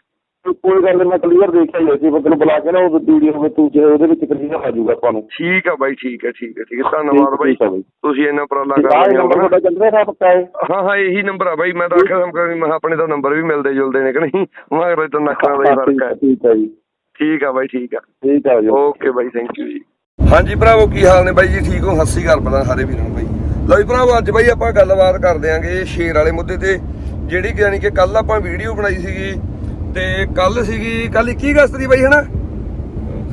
ਕੋਈ ਗੱਲ ਨੀ, ਮੈਂ ਕਲੀਅਰ ਦੇਖਿਆ ਹੀ ਸੀ ਤੈਨੂੰ ਬੁਲਾ ਕੇ ਨਾ ਉਹ ਵੀਡੀਓ ਵਿੱਚ ਤੂੰ ਜੇ ਉਹਦੇ ਵਿੱਚ ਕਲੀਅਰ ਆ ਜਾਊਗਾ ਆਪਾਂ ਨੂੰ। ਠੀਕ ਆ ਬਾਈ ਠੀਕ ਧੰਨਵਾਦ ਬਾਈ। ਆ ਬਾਈ। ਤੁਸੀਂ ਉਪਰਾਲਾ ਕਰ ਆ ਰਹੇ ਹੋ ਨੰਬਰ ਹਨਾ। ਤੁਹਾਡਾ ਚੱਲ ਰਿਹਾ ਹੈ ਪੱਕਾ ਹੈ ਹਾਂ ਹਾਂ ਇਹੀ ਨੰਬਰ ਆ ਬਾਈ ਮੈਂ ਤਾਂ ਆਖਿਆ ਸਮਕਾ ਵੀ ਮੈਂ ਕਿਹਾ ਆਪਣੇ ਤਾਂ ਨੰਬਰ ਵੀ ਮਿਲਦੇ ਜੁਲਦੇ ਨੇ ਕਿ ਨਹੀਂ? ਮੈਂ ਕਿਹਾ ਤਾਂ ਨੱਕਾਂ ਦਾ ਹੀ ਫ਼ਰਕ ਹੈ ਠੀਕ ਹੈ ਜੀ। ਠੀਕ ਆ ਬਾਈ ਠੀਕ ਆ। ਠੀਕ ਆ ਜੀ। ਓਕੇ ਬਾਈ ਥੈਂਕ ਯੂ ਜੀ। ਹਾਂਜੀ ਭਰਾਵੋ ਕੀ ਹਾਲ ਨੇ ਬਾਈ ਜੀ? ਠੀਕ ਹੋ? ਹੱਸੀ ਕਰ ਪਤਾ ਸਾਰੇ ਵੀਰਾਂ ਨੂੰ ਬਾਈ। ਲਓ ਜੀ ਭਰਾਵੋ ਅੱਜ ਬਾਈ ਆਪਾਂ ਗੱਲਬਾਤ ਕਰਦੇ ਆਂਗੇ ਸ਼ੇਰ ਵਾਲੇ ਮੁੱਦੇ ਤੇ ਜਿਹੜੀ ਯਾਨੀ ਕਿ ਕੱਲ ਆਪਾਂ ਵੀਡੀਓ ਬਣਾਈ ਸੀਗੀ ਤੇ ਕੱਲ ਸੀਗੀ ਕੱਲ 21 ਅਗਸਤ ਦੀ ਬਾਈ ਹਨਾ?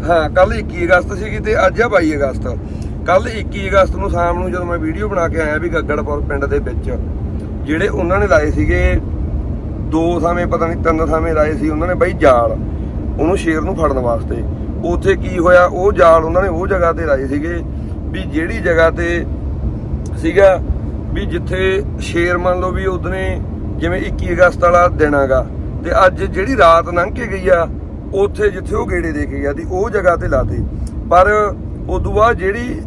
ਹਾਂ ਕੱਲ 21 ਅਗਸਤ ਸੀਗੀ ਤੇ ਅੱਜ ਆ 22 ਅਗਸਤ। ਕੱਲ 21 ਅਗਸਤ ਨੂੰ ਸ਼ਾਮ ਨੂੰ ਜਦੋਂ ਮੈਂ ਵੀਡੀਓ ਬਣਾ ਕੇ ਆਇਆ ਵੀ ਗੱਗੜਪੁਰ ਪਿੰਡ ਦੇ ਵਿੱਚ ਜਿਹੜੇ ਉਹਨਾਂ ਨੇ ਲਾਏ ਸੀਗੇ ਦੋ ਥਾਵੇਂ ਪਤਾ ਨਹੀਂ ਤਿੰਨ ਥਾਵੇਂ ਲਾਏ ਸੀ ਉਹਨਾਂ ਨੇ ਬਾਈ ਜਾਲ। ਉਹਨੂੰ ਸ਼ੇਰ ਨੂੰ ਫੜਨ ਵਾਸਤੇ। ਉੱਥੇ ਕੀ ਹੋਇਆ, ਉਹ ਜਾਲ ਉਹਨਾਂ ਨੇ ਉਹ ਜਗ੍ਹਾ ਤੇ ਲਾਏ ਸੀਗੇ ਵੀ ਜਿਹੜੀ ਜਗ੍ਹਾ ਤੇ ਸੀਗਾ ਵੀ ਜਿੱਥੇ ਸ਼ੇਰ ਮੰਨ ਲਓ ਵੀ ਉਹਦਨੇ ਜਿਵੇਂ 21 ਅਗਸਤ ਵਾਲਾ ਦਿਨ ਹੈਗਾ ਤੇ ਅੱਜ ਜਿਹੜੀ ਰਾਤ ਲੰਘ ਕੇ ਗਈ ਆ, ਉੱਥੇ ਜਿੱਥੇ ਉਹ ਗੇੜੇ ਦੇ ਕੇ ਗਿਆ ਦੀ ਉਹ ਜਗ੍ਹਾ ਤੇ ਲਾਤੇ। ਪਰ ਉਦੋਂ ਬਾਅਦ ਜਿਹੜੀ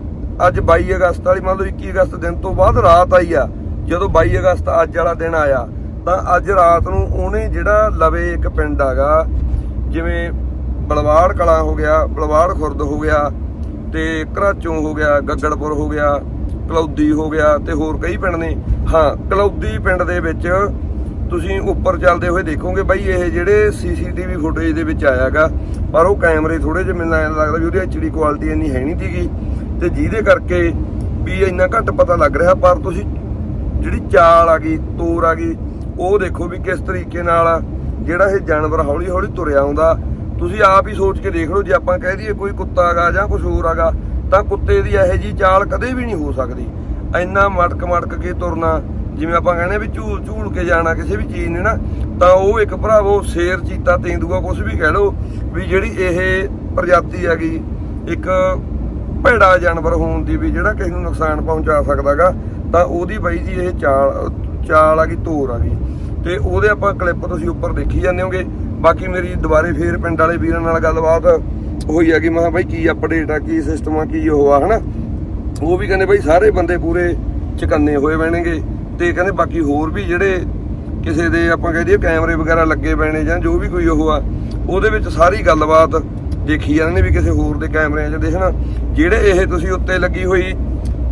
ਅੱਜ 22 ਅਗਸਤ ਵਾਲੀ ਮੰਨ ਲਓ 21 ਅਗਸਤ ਦਿਨ ਤੋਂ ਬਾਅਦ ਰਾਤ ਆਈ ਆ, ਜਦੋਂ 22 ਅਗਸਤ ਅੱਜ ਵਾਲਾ ਦਿਨ ਆਇਆ, ਤਾਂ ਅੱਜ ਰਾਤ ਨੂੰ ਉਹਨੇ ਜਿਹੜਾ ਲਵੇ ਇੱਕ ਪਿੰਡ ਹੈਗਾ ਜਿਵੇਂ ਬਲਵਾੜ ਕਲਾ ਹੋ ਗਿਆ, ਬਲਵਾੜ ਖੁਰਦ ਹੋ ਗਿਆ ਤੇ ਘਰਾਚੋਂ ਹੋ ਗਿਆ, ਗੱਗੜਪੁਰ ਹੋ ਗਿਆ, ਕਲੌਦੀ ਹੋ ਗਿਆ ਤੇ ਹੋਰ ਕਈ ਪਿੰਡ ਨੇ। ਹਾਂ, ਕਲੌਦੀ ਪਿੰਡ ਦੇ ਵਿੱਚ ਤੁਸੀਂ ਉੱਪਰ ਚੱਲਦੇ ਹੋਏ ਦੇਖੋਗੇ ਬਾਈ ਇਹ ਜਿਹੜੇ ਸੀਸੀਟੀਵੀ ਫੁਟੇਜ ਦੇ ਵਿੱਚ ਆਇਆਗਾ, ਪਰ ਉਹ ਕੈਮਰੇ ਥੋੜੇ ਜਿਹਾ ਮੈਨੂੰ ਐਂ ਲੱਗਦਾ ਵੀ ਉਹਦੀ ਐਚਡੀ ਕੁਆਲਿਟੀ ਇੰਨੀ ਹੈ ਨਹੀਂ ਸੀਗੀ ਤੇ ਜਿਹਦੇ ਕਰਕੇ ਵੀ ਇੰਨਾ ਘੱਟ ਪਤਾ ਲੱਗ ਰਿਹਾ, ਪਰ ਤੁਸੀਂ ਜਿਹੜੀ ਚਾਲ ਆ ਗਈ, ਤੋਰ ਆ ਗਈ, ਉਹ ਦੇਖੋ ਵੀ ਕਿਸ ਤਰੀਕੇ ਨਾਲ ਜਿਹੜਾ ਇਹ ਜਾਨਵਰ ਹੌਲੀ ਹੌਲੀ ਤੁਰਿਆ ਆਉਂਦਾ, ਤੁਸੀਂ ਆਪ ਹੀ ਸੋਚ ਕੇ ਦੇਖ ਲਓ, ਜੇ ਆਪਾਂ ਕਹਿ ਦਈਏ ਕੋਈ ਕੁੱਤਾ ਹੈਗਾ ਜਾਂ ਕੁਝ ਹੋਰ ਹੈਗਾ, ਤਾਂ ਕੁੱਤੇ ਦੀ ਇਹੋ ਜੀ ਚਾਲ ਕਦੇ ਵੀ ਨਹੀਂ ਹੋ ਸਕਦੀ। ਇੰਨਾ ਮਟਕ ਮਟਕ ਕੇ ਤੁਰਨਾ, ਜਿਵੇਂ ਆਪਾਂ ਕਹਿੰਦੇ ਵੀ ਝੂਲ ਝੂਲ ਕੇ ਜਾਣਾ ਕਿਸੇ ਵੀ ਚੀਜ਼ ਨੇ ਨਾ, ਤਾਂ ਉਹ ਇੱਕ ਭਰਾਵੋ ਸ਼ੇਰ, ਚੀਤਾ, ਤੇਂਦੂਆ ਕੁਝ ਵੀ ਕਹਿ ਲਓ, ਵੀ ਜਿਹੜੀ ਇਹ ਪ੍ਰਜਾਤੀ ਹੈਗੀ, ਇੱਕ ਭੈੜਾ ਜਾਨਵਰ ਹੋਣ ਦੀ ਵੀ ਜਿਹੜਾ ਕਿਸੇ ਨੂੰ ਨੁਕਸਾਨ ਪਹੁੰਚਾ ਸਕਦਾਗਾ, ਤਾਂ ਉਹਦੀ ਬਾਈ ਜੀ ਇਹ ਚਾਲ ਚਾਲ ਆ ਗਈ ਤੋਰ ਆ ਗਈ। ਤੇ ਉਹਦੇ ਆਪਾਂ ਕਲਿੱਪ ਤੁਸੀਂ ਉੱਪਰ ਦੇਖੀ ਜਾਂਦੇ ਹੋਗੇ। ਬਾਕੀ ਮੇਰੀ ਦੁਬਾਰੇ ਫੇਰ ਪਿੰਡ ਵਾਲੇ ਵੀਰਾਂ ਨਾਲ ਗੱਲਬਾਤ ਹੋਈ ਆ ਕਿ ਮੈਂ ਕਿਹਾ ਬਾਈ ਕੀ ਅਪਡੇਟ ਆ, ਕੀ ਸਿਸਟਮ ਆ, ਕੀ ਉਹ ਆ, ਹਨਾ? ਉਹ ਵੀ ਕਹਿੰਦੇ ਬਾਈ ਸਾਰੇ ਬੰਦੇ ਪੂਰੇ ਚਕੰਨੇ ਹੋਏ ਬਹਿਣਗੇ। ਤੇ ਕਹਿੰਦੇ ਬਾਕੀ ਹੋਰ ਵੀ ਜਿਹੜੇ ਕਿਸੇ ਦੇ ਆਪਾਂ ਕਹਿ ਦਈਏ ਕੈਮਰੇ ਵਗੈਰਾ ਲੱਗੇ ਪਏ ਜਾਂ ਜੋ ਵੀ ਕੋਈ ਉਹ ਆ, ਉਹਦੇ ਵਿੱਚ ਸਾਰੀ ਗੱਲਬਾਤ ਦੇਖੀ ਜਾਂਦੇ ਨੇ ਵੀ ਕਿਸੇ ਹੋਰ ਦੇ ਕੈਮਰਿਆਂ 'ਚ ਦੇਖਣਾ ਜਿਹੜੇ ਇਹ ਤੁਸੀਂ ਉੱਤੇ ਲੱਗੀ ਹੋਈ,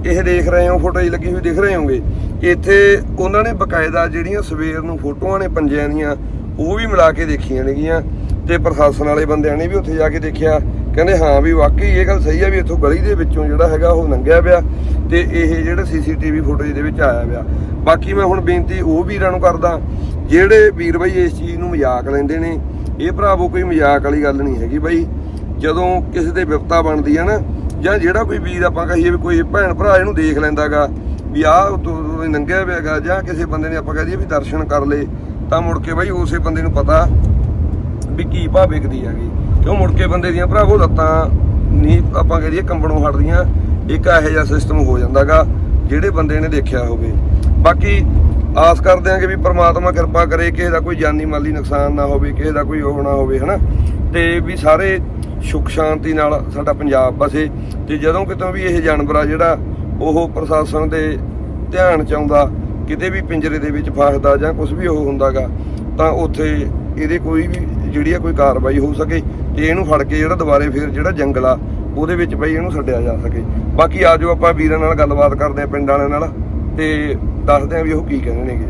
ਇਹ ਦੇਖ ਰਹੇ ਹੋ ਫੋਟੋ ਲੱਗੀ ਹੋਈ ਦਿਖ ਰਹੇ ਹੋਗੇ। ਇੱਥੇ ਉਹਨਾਂ ਨੇ ਬਕਾਇਦਾ ਜਿਹੜੀਆਂ ਸਵੇਰ ਨੂੰ ਫੋਟੋਆਂ ਨੇ ਪੰਜਿਆਂ ਦੀਆਂ, ਉਹ ਵੀ ਮਿਲਾ ਕੇ ਦੇਖੀਆਂ ਨੇਗੀਆਂ। ਤੇ ਪ੍ਰਸ਼ਾਸਨ ਵਾਲੇ ਬੰਦਿਆਂ ਨੇ ਵੀ ਉੱਥੇ ਜਾ ਕੇ ਦੇਖਿਆ। ਕਹਿੰਦੇ, ਹਾਂ ਵੀ ਵਾਕਈ ਇਹ ਗੱਲ ਸਹੀ ਆ ਵੀ ਇੱਥੋਂ ਗਲੀ ਦੇ ਵਿੱਚੋਂ ਜਿਹੜਾ ਹੈਗਾ ਉਹ ਲੰਘਿਆ ਪਿਆ ਤੇ ਇਹ ਜਿਹੜਾ ਸੀਸੀਟੀਵੀ ਫੁਟੇਜ ਦੇ ਵਿੱਚ ਆਇਆ ਪਿਆ। ਬਾਕੀ ਮੈਂ ਹੁਣ ਬੇਨਤੀ ਉਹ ਵੀਰਾਂ ਨੂੰ ਕਰਦਾ, ਜਿਹੜੇ ਵੀਰ ਬਾਈ ਇਸ ਚੀਜ਼ ਨੂੰ ਮਜ਼ਾਕ ਲੈਂਦੇ ਨੇ, ਇਹ ਭਰਾਵੋ ਕੋਈ ਮਜ਼ਾਕ ਵਾਲੀ ਗੱਲ ਨਹੀਂ ਹੈਗੀ ਬਈ। ਜਦੋਂ ਕਿਸੇ ਦੇ ਵਿਪਤਾ ਬਣਦੀ ਹੈ ਨਾ, ਜਾਂ ਜਿਹੜਾ ਕੋਈ ਵੀਰ ਆਪਾਂ ਕਹੀਏ ਵੀ ਕੋਈ ਭੈਣ ਭਰਾ ਇਹਨੂੰ ਦੇਖ ਲੈਂਦਾਗਾ ਵੀ ਆਹ ਤੋਂ ਨੰਗਿਆ ਪਿਆਗਾ ਜਾਂ ਕਿਸੇ ਬੰਦੇ ਨੇ ਆਪਾਂ ਕਹਦੀਏ ਵੀ ਦਰਸ਼ਨ ਕਰ ਲੇ ਤਾਂ ਮੁੜ ਕੇ ਬਾਈ ਉਸੇ ਬੰਦੇ ਨੂੰ ਪਤਾ ਵੀ ਕੀ ਭਾਅ ਵਿਕਦੀ ਹੈਗੀ। ਕਿਉਂ ਮੁੜ ਕੇ ਬੰਦੇ ਦੀਆਂ ਭਰਾਵੋ ਲੱਤਾਂ ਨਹੀਂ ਆਪਾਂ ਕਹਦੀਏ ਕੰਬਣੋਂ ਹਟਦੀਆਂ, ਇੱਕ ਇਹੋ ਜਿਹਾ ਸਿਸਟਮ ਹੋ ਜਾਂਦਾਗਾ ਜਿਹੜੇ ਬੰਦੇ ਨੇ ਦੇਖਿਆ ਹੋਵੇ। ਬਾਕੀ ਆਸ ਕਰਦੇ ਹਾਂ ਕਿ ਵੀ ਪ੍ਰਮਾਤਮਾ ਕਿਰਪਾ ਕਰੇ, ਕਿਸੇ ਦਾ ਕੋਈ ਜਾਨੀ ਮਾਲੀ ਨੁਕਸਾਨ ਨਾ ਹੋਵੇ, ਕਿਸੇ ਦਾ ਕੋਈ ਉਹ ਨਾ ਹੋਵੇ, ਹਨਾ? ਤੇ ਵੀ ਸਾਰੇ ਸੁਖ ਸ਼ਾਂਤੀ ਨਾਲ ਸਾਡਾ ਪੰਜਾਬ ਵਸੇ, ਤੇ ਜਦੋਂ ਕਿਤੋਂ ਵੀ ਇਹ ਜਾਨਵਰ ਆ ਜਿਹੜਾ ਉਹ ਪ੍ਰਸ਼ਾਸਨ ਦੇ ਧਿਆਨ ਚ ਆਉਂਦਾ, ਕਿਤੇ ਵੀ ਪਿੰਜਰੇ ਦੇ ਵਿੱਚ ਫਸਦਾ ਜਾਂ ਕੁਝ ਵੀ ਉਹ ਹੁੰਦਾਗਾ, ਤਾਂ ਉੱਥੇ ਇਹਦੇ ਕੋਈ ਵੀ ਜਿਹੜੀ ਆ ਕੋਈ ਕਾਰਵਾਈ ਹੋ ਸਕੇ ਤੇ ਇਹਨੂੰ ਫੜ ਕੇ ਜਿਹੜਾ ਦੁਬਾਰੇ ਫਿਰ ਜਿਹੜਾ ਜੰਗਲ ਆ, ਉਹਦੇ ਵਿੱਚ ਬਈ ਇਹਨੂੰ ਛੱਡਿਆ ਜਾ ਸਕੇ। ਬਾਕੀ ਆਜੋ ਆਪਾਂ ਵੀਰਾਂ ਨਾਲ ਗੱਲਬਾਤ ਕਰਦੇ ਆ ਪਿੰਡ ਵਾਲਿਆਂ ਨਾਲ ਤੇ ਦੱਸਦੇ ਆ ਵੀ ਉਹ ਕੀ ਕਹਿੰਦੇ ਨੇਗੇ।